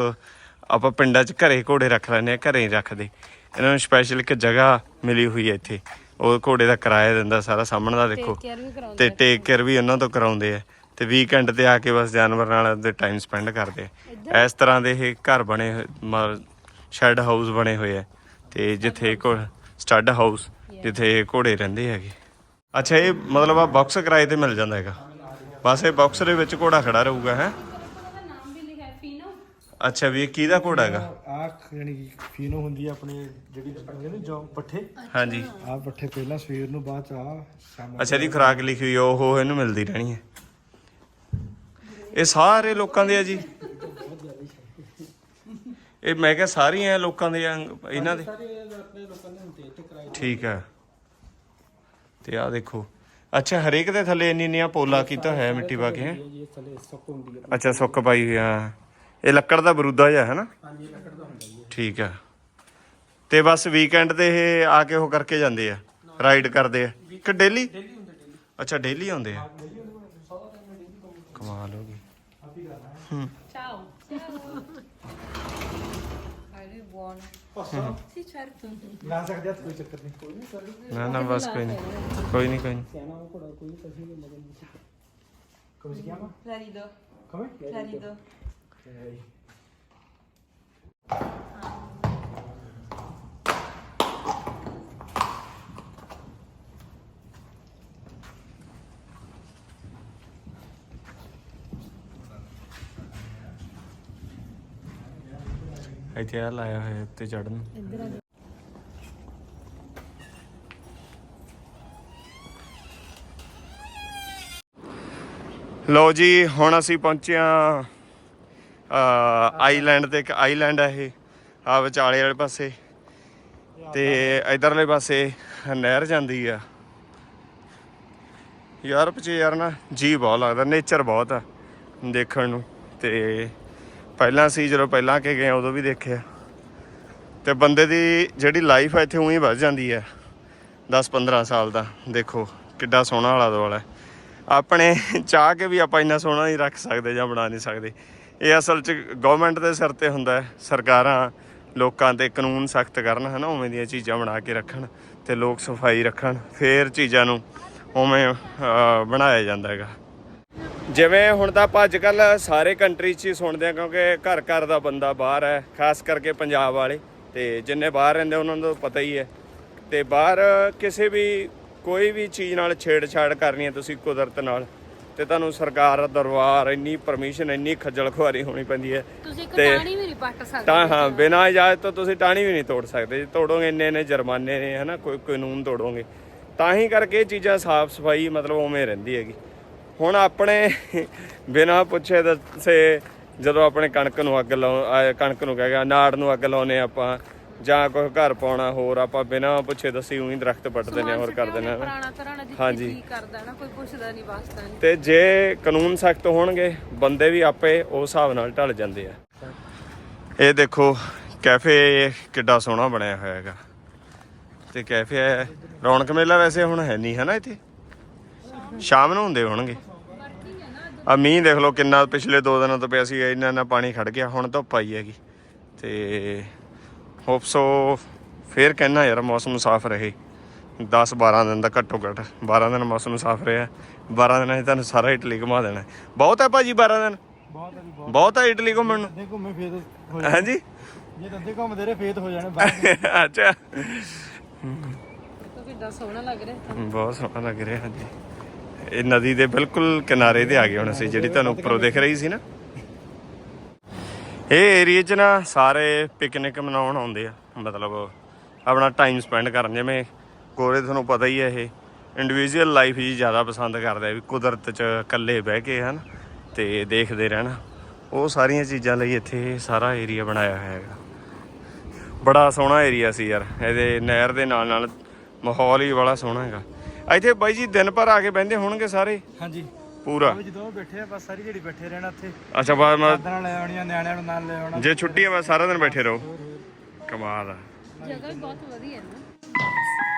ਆਪਾਂ ਪਿੰਡਾਂ 'ਚ ਘਰੇ ਘੋੜੇ ਰੱਖ ਲੈਂਦੇ ਆ ਘਰੇ ਹੀ ਰੱਖਦੇ। ਇਹਨਾਂ ਨੂੰ ਸਪੈਸ਼ਲ ਇੱਕ ਜਗ੍ਹਾ ਮਿਲੀ ਹੋਈ ਹੈ ਇੱਥੇ। ਉਹ ਘੋੜੇ ਦਾ ਕਿਰਾਇਆ ਦਿੰਦਾ ਸਾਰਾ ਸਾਹਮਣੇ ਦਾ ਦੇਖੋ। ਤੇ ਟੇਕ ਕੇਅਰ ਵੀ ਉਹਨਾਂ ਤੋਂ ਕਰਾਉਂਦੇ ਆ। ਤੇ ਵੀਕਐਂਡ ਤੇ ਆ ਕੇ ਬਸ ਜਾਨਵਰ ਨਾਲ ਦੇ ਟਾਈਮ ਸਪੈਂਡ ਕਰਦੇ ਆ। ਇਸ ਤਰ੍ਹਾਂ ਦੇ ਇਹ ਘਰ ਬਣੇ ਸ਼ੈਡ ਹਾਊਸ ਬਣੇ ਹੋਏ ਆ। ਤੇ ਜਿੱਥੇ ਕੋ ਸਟੱਡ ਹਾਊਸ ਜਿੱਥੇ ਘੋੜੇ ਰਹਿੰਦੇ ਹੈਗੇ। ਅੱਛਾ ਇਹ ਮਤਲਬ ਆ ਬਾਕਸ ਕਿਰਾਏ ਤੇ ਮਿਲ ਜਾਂਦਾ ਹੈਗਾ? ਬਸ ਇਹ ਬਾਕਸ ਦੇ ਵਿੱਚ ਘੋੜਾ ਖੜਾ ਰਹੂਗਾ ਹੈ? ਉਹਦਾ ਨਾਮ ਵੀ ਲਿਖਿਆ ਫੀਨੋ ਅੱਛਾ ਵੀ ਇਹ ਕਿਹਦਾ ਘੋੜਾ ਹੈਗਾ? ਆਹ ਯਾਨੀ ਕਿ ਫੀਨੋ ਹੁੰਦੀ ਆ ਆਪਣੇ ਜਿਹੜੀ ਹੁੰਦੀ ਨੇ ਜੋ ਪੱਠੇ। ਹਾਂਜੀ। ਆਹ ਪੱਠੇ ਪਹਿਲਾਂ ਸਵੇਰ ਨੂੰ ਬਾਅਦ ਚ ਆ ਸ਼ਾਮ ਅੱਛਾ ਦੀ ਖੁਰਾਕ ਲਿਖੀ ਹੋਈ ਆ, ਉਹ ਇਹਨੂੰ ਮਿਲਦੀ ਰਹਿਣੀ ਹੈ ਇਹ ਸਾਰੇ ਲੋਕਾਂ ਦੇ ਆ ਜੀ। ਇਹ ਮੈਂ ਕਿਹਾ ਸਾਰੀਆਂ ਲੋਕਾਂ ਦੇ ਆ ਇਹਨਾਂ ਦੇ। ਠੀਕ ਹੈ ਤੇ ਆ ਦੇਖੋ। ਅੱਛਾ ਹਰੇਕ ਦੇ ਥੱਲੇ ਇੰਨੀ ਇੰਨੀਆਂ ਪੋਲਾ ਕੀਤਾ ਹੋਇਆ ਮਿੱਟੀ ਪਾ ਕੇ ਹੈਂ? ਅੱਛਾ ਸੁੱਕ ਪਾਈ ਹੋਈ ਆ। ਇਹ ਲੱਕੜ ਦਾ ਬਰੂਦਾ ਜਿਹਾ ਹੈ ਨਾ ਠੀਕ ਹੈ ਤੇ ਬਸ ਵੀਕਐਂਡ ਤੇ ਇਹ ਆ ਕੇ ਉਹ ਕਰਕੇ ਜਾਂਦੇ ਆ ਰਾਈਡ ਕਰਦੇ ਆ। ਕਿ ਡੇਲੀ ਅੱਛਾ ਡੇਲੀ ਆਉਂਦੇ ਆ? ਕਮਾਲ ਹੋ ਗਈ। ਲਾ ਸਕਦੇ ਆ ਕੋਈ ਚੱਕਰ ਨਹੀਂ ਕੋਈ ਨਹੀਂ ਸਰ ਨਾ ਨਾ ਬਸ ਕੋਈ ਨਹੀਂ ਕੋਈ ਨਹੀਂ ਕੋਈ ਨਹੀਂ Come si chiama? Clarido, Come? Clarido. ਇੱਥੇ ਆ ਲਾਇਆ ਹੋਇਆ ਉੱਤੇ ਚੜਨ ਲਓ ਜੀ ਹੁਣ ਅਸੀਂ ਪਹੁੰਚੇ ਆ ਆਈਲੈਂਡ ਤੇ ਇੱਕ ਆਈਲੈਂਡ ਹੈ ਇਹ। ਆ ਵਿਚਾਲੇ ਵਾਲੇ ਪਾਸੇ। ਤੇ ਇਧਰਲੇ ਪਾਸੇ ਨਹਿਰ ਜਾਂਦੀ ਆ। ਯੂਰਪ 'ਚ ਯਾਰ ਨਾ ਜੀ ਬਹੁਤ ਲੱਗਦਾ ਨੇਚਰ ਬਹੁਤ ਆ ਦੇਖਣ ਨੂੰ। ਤੇ ਪਹਿਲਾਂ ਸੀ, ਜਦੋਂ ਪਹਿਲਾਂ ਕੇ ਗਏ ਉਦੋਂ ਵੀ ਦੇਖਿਆ। ਤੇ ਬੰਦੇ ਦੀ ਜਿਹੜੀ ਲਾਈਫ ਹੈ ਇੱਥੇ ਉਹੀ ਵੱਧ ਜਾਂਦੀ ਹੈ 10-15 ਸਾਲ ਦਾ, ਦੇਖੋ, ਕਿੱਡਾ ਸੋਹਣਾ ਆਲਾ ਦੁਆਲਾ ਆਪਣੇ ਚਾਹ ਕੇ ਵੀ ਆਪਾਂ ਇੰਨਾ ਸੋਹਣਾ ਨਹੀਂ ਰੱਖ ਸਕਦੇ ਜਾਂ ਬਣਾ ਨਹੀਂ ਸਕਦੇ। ਇਹ ਅਸਲ 'ਚ ਗਵਰਨਮੈਂਟ ਦੇ ਸਿਰ ਤੇ ਹੁੰਦਾ ਹੈ, ਸਰਕਾਰਾਂ, ਲੋਕਾਂ ਤੇ ਕਾਨੂੰਨ ਸਖਤ ਕਰਨ, ਹਨਾ, ਉਵੇਂ ਦੀਆਂ ਚੀਜ਼ਾਂ ਬਣਾ ਕੇ ਰੱਖਣ ਤੇ ਲੋਕ ਸਫ਼ਾਈ ਰੱਖਣ, ਫੇਰ ਚੀਜ਼ਾਂ ਨੂੰ ਉਵੇਂ ਬਣਾਇਆ ਜਾਂਦਾ ਹੈਗਾ। ਜਿਵੇਂ ਹੁਣ ਤਾਂ ਆਪਾਂ ਅੱਜ ਕੱਲ ਸਾਰੇ ਕੰਟਰੀ 'ਚ ਹੀ ਸੁਣਦੇ ਆ ਕਿਉਂਕਿ ਘਰ ਘਰ ਦਾ ਬੰਦਾ ਬਾਹਰ ਹੈ ਖਾਸ ਕਰਕੇ ਪੰਜਾਬ ਵਾਲੇ। ਤੇ ਜਿੰਨੇ ਬਾਹਰ ਰਹਿੰਦੇ ਉਹਨਾਂ ਨੂੰ ਪਤਾ ਹੀ ਹੈ। ਤੇ ਬਾਹਰ ਕਿਸੇ ਵੀ ਕੋਈ ਵੀ ਚੀਜ਼ ਨਾਲ ਛੇੜਛਾੜ ਕਰਨੀ ਹੈ ਤੁਸੀਂ ਕੁਦਰਤ ਨਾਲ ਤੇ ਤੁਹਾਨੂੰ ਸਰਕਾਰ ਦਰਬਾਰ ਇੰਨੀ ਪਰਮਿਸ਼ਨ ਇੰਨੀ ਖੱਜਲ ਖੁਆਰੀ ਹੋਣੀ ਪੈਂਦੀ ਹੈ। ਤੁਸੀਂ ਤੇ- ਟਾਣੀ ਵੀ ਨਹੀਂ ਪੱਟ ਸਕਦੇ ਤਾਂ ਹਾਂ ਬਿਨਾਂ ਇਜਾਜ਼ਤ ਤੋਂ ਤੁਸੀਂ ਟਾਣੀ ਵੀ ਨਹੀਂ ਤੋੜ ਸਕਦੇ। ਜੇ ਤੋੜੋਗੇ ਇੰਨੇ ਇੰਨੇ ਜੁਰਮਾਨੇ ਨੇ ਹਨਾ ਕੋਈ ਕਾਨੂੰਨ ਤੋੜੋਗੇ। ਤਾਂ ਹੀ ਕਰਕੇ ਇਹ ਚੀਜ਼ਾਂ ਸਾਫ਼ ਸਫ਼ਾਈ ਮਤਲਬ ਉਵੇਂ ਰਹਿੰਦੀ ਹੈਗੀ। ਹੁਣ ਆਪਣੇ ਬਿਨਾਂ ਪੁੱਛੇ ਦੱਸੇ ਜਦੋਂ ਆਪਣੇ ਕਣਕ ਨੂੰ ਅੱਗ ਲਾਉ ਕਣਕ ਨੂੰ ਕਹਿ ਗਿਆ ਨਾੜ ਨੂੰ ਅੱਗ ਲਾਉਨੇ ਆਪਾਂ ਜਾਂ ਕੋਈ ਘਰ ਪਾਉਣਾ ਹੋਰ ਆਪਾਂ ਬਿਨਾਂ ਪੁੱਛੇ ਦੱਸੀ ਉਹੀ ਦਰਖਤ ਪੱਟ ਦਿੰਦੇ ਹਾਂ ਹੋਰ ਕਰ ਦਿੰਦੇ ਹਾਂ। ਹਾਂਜੀ। ਕਰਦਾ ਨਾ ਕੋਈ ਪੁੱਛਦਾ ਨਹੀਂ ਵਾਸਤਾ ਨਹੀਂ ਤੇ ਜੇ ਕਾਨੂੰਨ ਸਖਤ ਹੋਣਗੇ ਬੰਦੇ ਵੀ ਆਪੇ ਉਸ ਹਿਸਾਬ ਨਾਲ ਢਲ ਜਾਂਦੇ ਆ। ਇਹ ਦੇਖੋ ਕੈਫੇ ਕਿੱਡਾ ਸੋਹਣਾ ਬਣਿਆ ਹੋਇਆ ਹੈਗਾ। ਤੇ ਕੈਫੇ ਰੌਣਕ ਮੇਲਾ ਵੈਸੇ ਹੁਣ ਹੈ ਨਹੀਂ ਹੈ ਨਾ ਇੱਥੇ? ਸ਼ਾਮ ਨੂੰ ਹੁੰਦੇ ਹੋਣਗੇ। ਆ ਮੀਂਹ ਦੇਖ ਲਓ ਕਿੰਨਾ ਪਿਛਲੇ 2 ਦਿਨਾਂ ਤੋਂ ਪਿਆ ਸੀ ਇੰਨਾ ਇੰਨਾ ਪਾਣੀ ਖੜ ਗਿਆ ਹੁਣ ਧੁੱਪ ਆਈ ਹੈਗੀ। ਤੇ ਹੋਪ ਸੋ ਫੇਰ ਕਹਿਣਾ ਯਾਰ ਮੌਸਮ ਸਾਫ਼ ਰਹੇ। 10 12 ਦਿਨ ਦਾ ਘੱਟੋ ਘੱਟ 12 ਦਿਨ ਮੌਸਮ ਸਾਫ਼ ਰਿਹਾ 12 ਦਿਨਾਂ 'ਚ ਤੁਹਾਨੂੰ ਸਾਰਾ ਇਟਲੀ ਘੁਮਾ ਦੇਣਾ। ਬਹੁਤ ਹੈ ਭਾਜੀ 12 ਦਿਨ? ਬਹੁਤ ਹੈ ਇਟਲੀ ਘੁੰਮਣ ਨੂੰ? ਅੱਧੇ ਘੁੰਮੇ ਫੇਤ ਹੋ ਹਾਂਜੀ? ਜੇ ਤਾਂ ਅੱਧੇ ਘੁੰਮਦੇ ਰਹੇ ਫੇਤ ਹੋ ਜਾਣੇ ਅੱਛਾ। ਦੇਖੋ ਕਿੱਡਾ ਸੋਹਣਾ ਲੱਗ ਰਿਹਾ। ਬਹੁਤ ਸੋਹਣਾ ਲੱਗ ਰਿਹਾ ਹਾਂਜੀ। ਇਹ ਨਦੀ ਦੇ ਬਿਲਕੁਲ ਕਿਨਾਰੇ ਤੇ ਆ ਗਏ ਹੁਣ ਅਸੀਂ, ਜਿਹੜੀ ਤੁਹਾਨੂੰ ਉੱਪਰੋਂ ਦਿਖ ਰਹੀ ਸੀ ਨਾ। ਇਹ ਏਰੀਆ 'ਚ ਨਾ ਸਾਰੇ ਪਿਕਨਿਕ ਮਨਾਉਣ ਆਉਂਦੇ ਆ। ਮਤਲਬ ਆਪਣਾ ਟਾਈਮ ਸਪੈਂਡ ਕਰਨ, ਜਿਵੇਂ ਗੋਰੇ ਤੁਹਾਨੂੰ ਪਤਾ ਹੀ ਹੈ ਇਹ। ਇੰਡੀਵਿਜੂਅਲ ਲਾਈਫ ਜੀ ਜ਼ਿਆਦਾ ਪਸੰਦ ਕਰਦੇ ਵੀ ਕੁਦਰਤ 'ਚ ਇਕੱਲੇ ਬਹਿ ਕੇ, ਹਨ, ਤੇ ਦੇਖਦੇ ਰਹਿਣਾ। ਉਹ ਸਾਰੀਆਂ ਚੀਜ਼ਾਂ ਲਈ ਇੱਥੇ ਸਾਰਾ ਏਰੀਆ ਬਣਾਇਆ ਹੋਇਆ ਹੈਗਾ। ਬੜਾ ਸੋਹਣਾ ਏਰੀਆ ਸੀ ਯਾਰ। ਇਹਦੇ ਨਹਿਰ ਦੇ ਨਾਲ ਨਾਲ ਮਾਹੌਲ ਹੀ ਬੜਾ ਸੋਹਣਾ ਹੈਗਾ। ਇੱਥੇ ਬਾਈ ਜੀ ਦਿਨ ਭਰ ਆ ਕੇ ਬਹਿੰਦੇ ਹੋਣਗੇ ਸਾਰੇ? ਹਾਂਜੀ। ਪੂਰਾ? ਉਹ ਜਦੋਂ ਬੈਠੇ ਆ ਬਸ ਸਾਰੀ ਜਿਹੜੀ ਬੈਠੇ ਰਹਿਣਾ ਇੱਥੇ। ਅੱਛਾ ਬਾਅਦ ਮੈਂ ਚਾਦਰਾਂ ਲੈ ਆਉਣੀਆਂ ਨਿਆਣਿਆਂ ਨੂੰ ਨਾਲ ਲੈ ਆਉਣਾ। ਜੇ ਛੁੱਟੀ ਬਸ ਸਾਰਾ ਦਿਨ ਬੈਠੇ ਰਹੋ। ਕਮਾਲ ਆ। ਜਗ੍ਹਾ ਵੀ ਬਹੁਤ ਵਧੀਆ ਹੈ ਨਾ।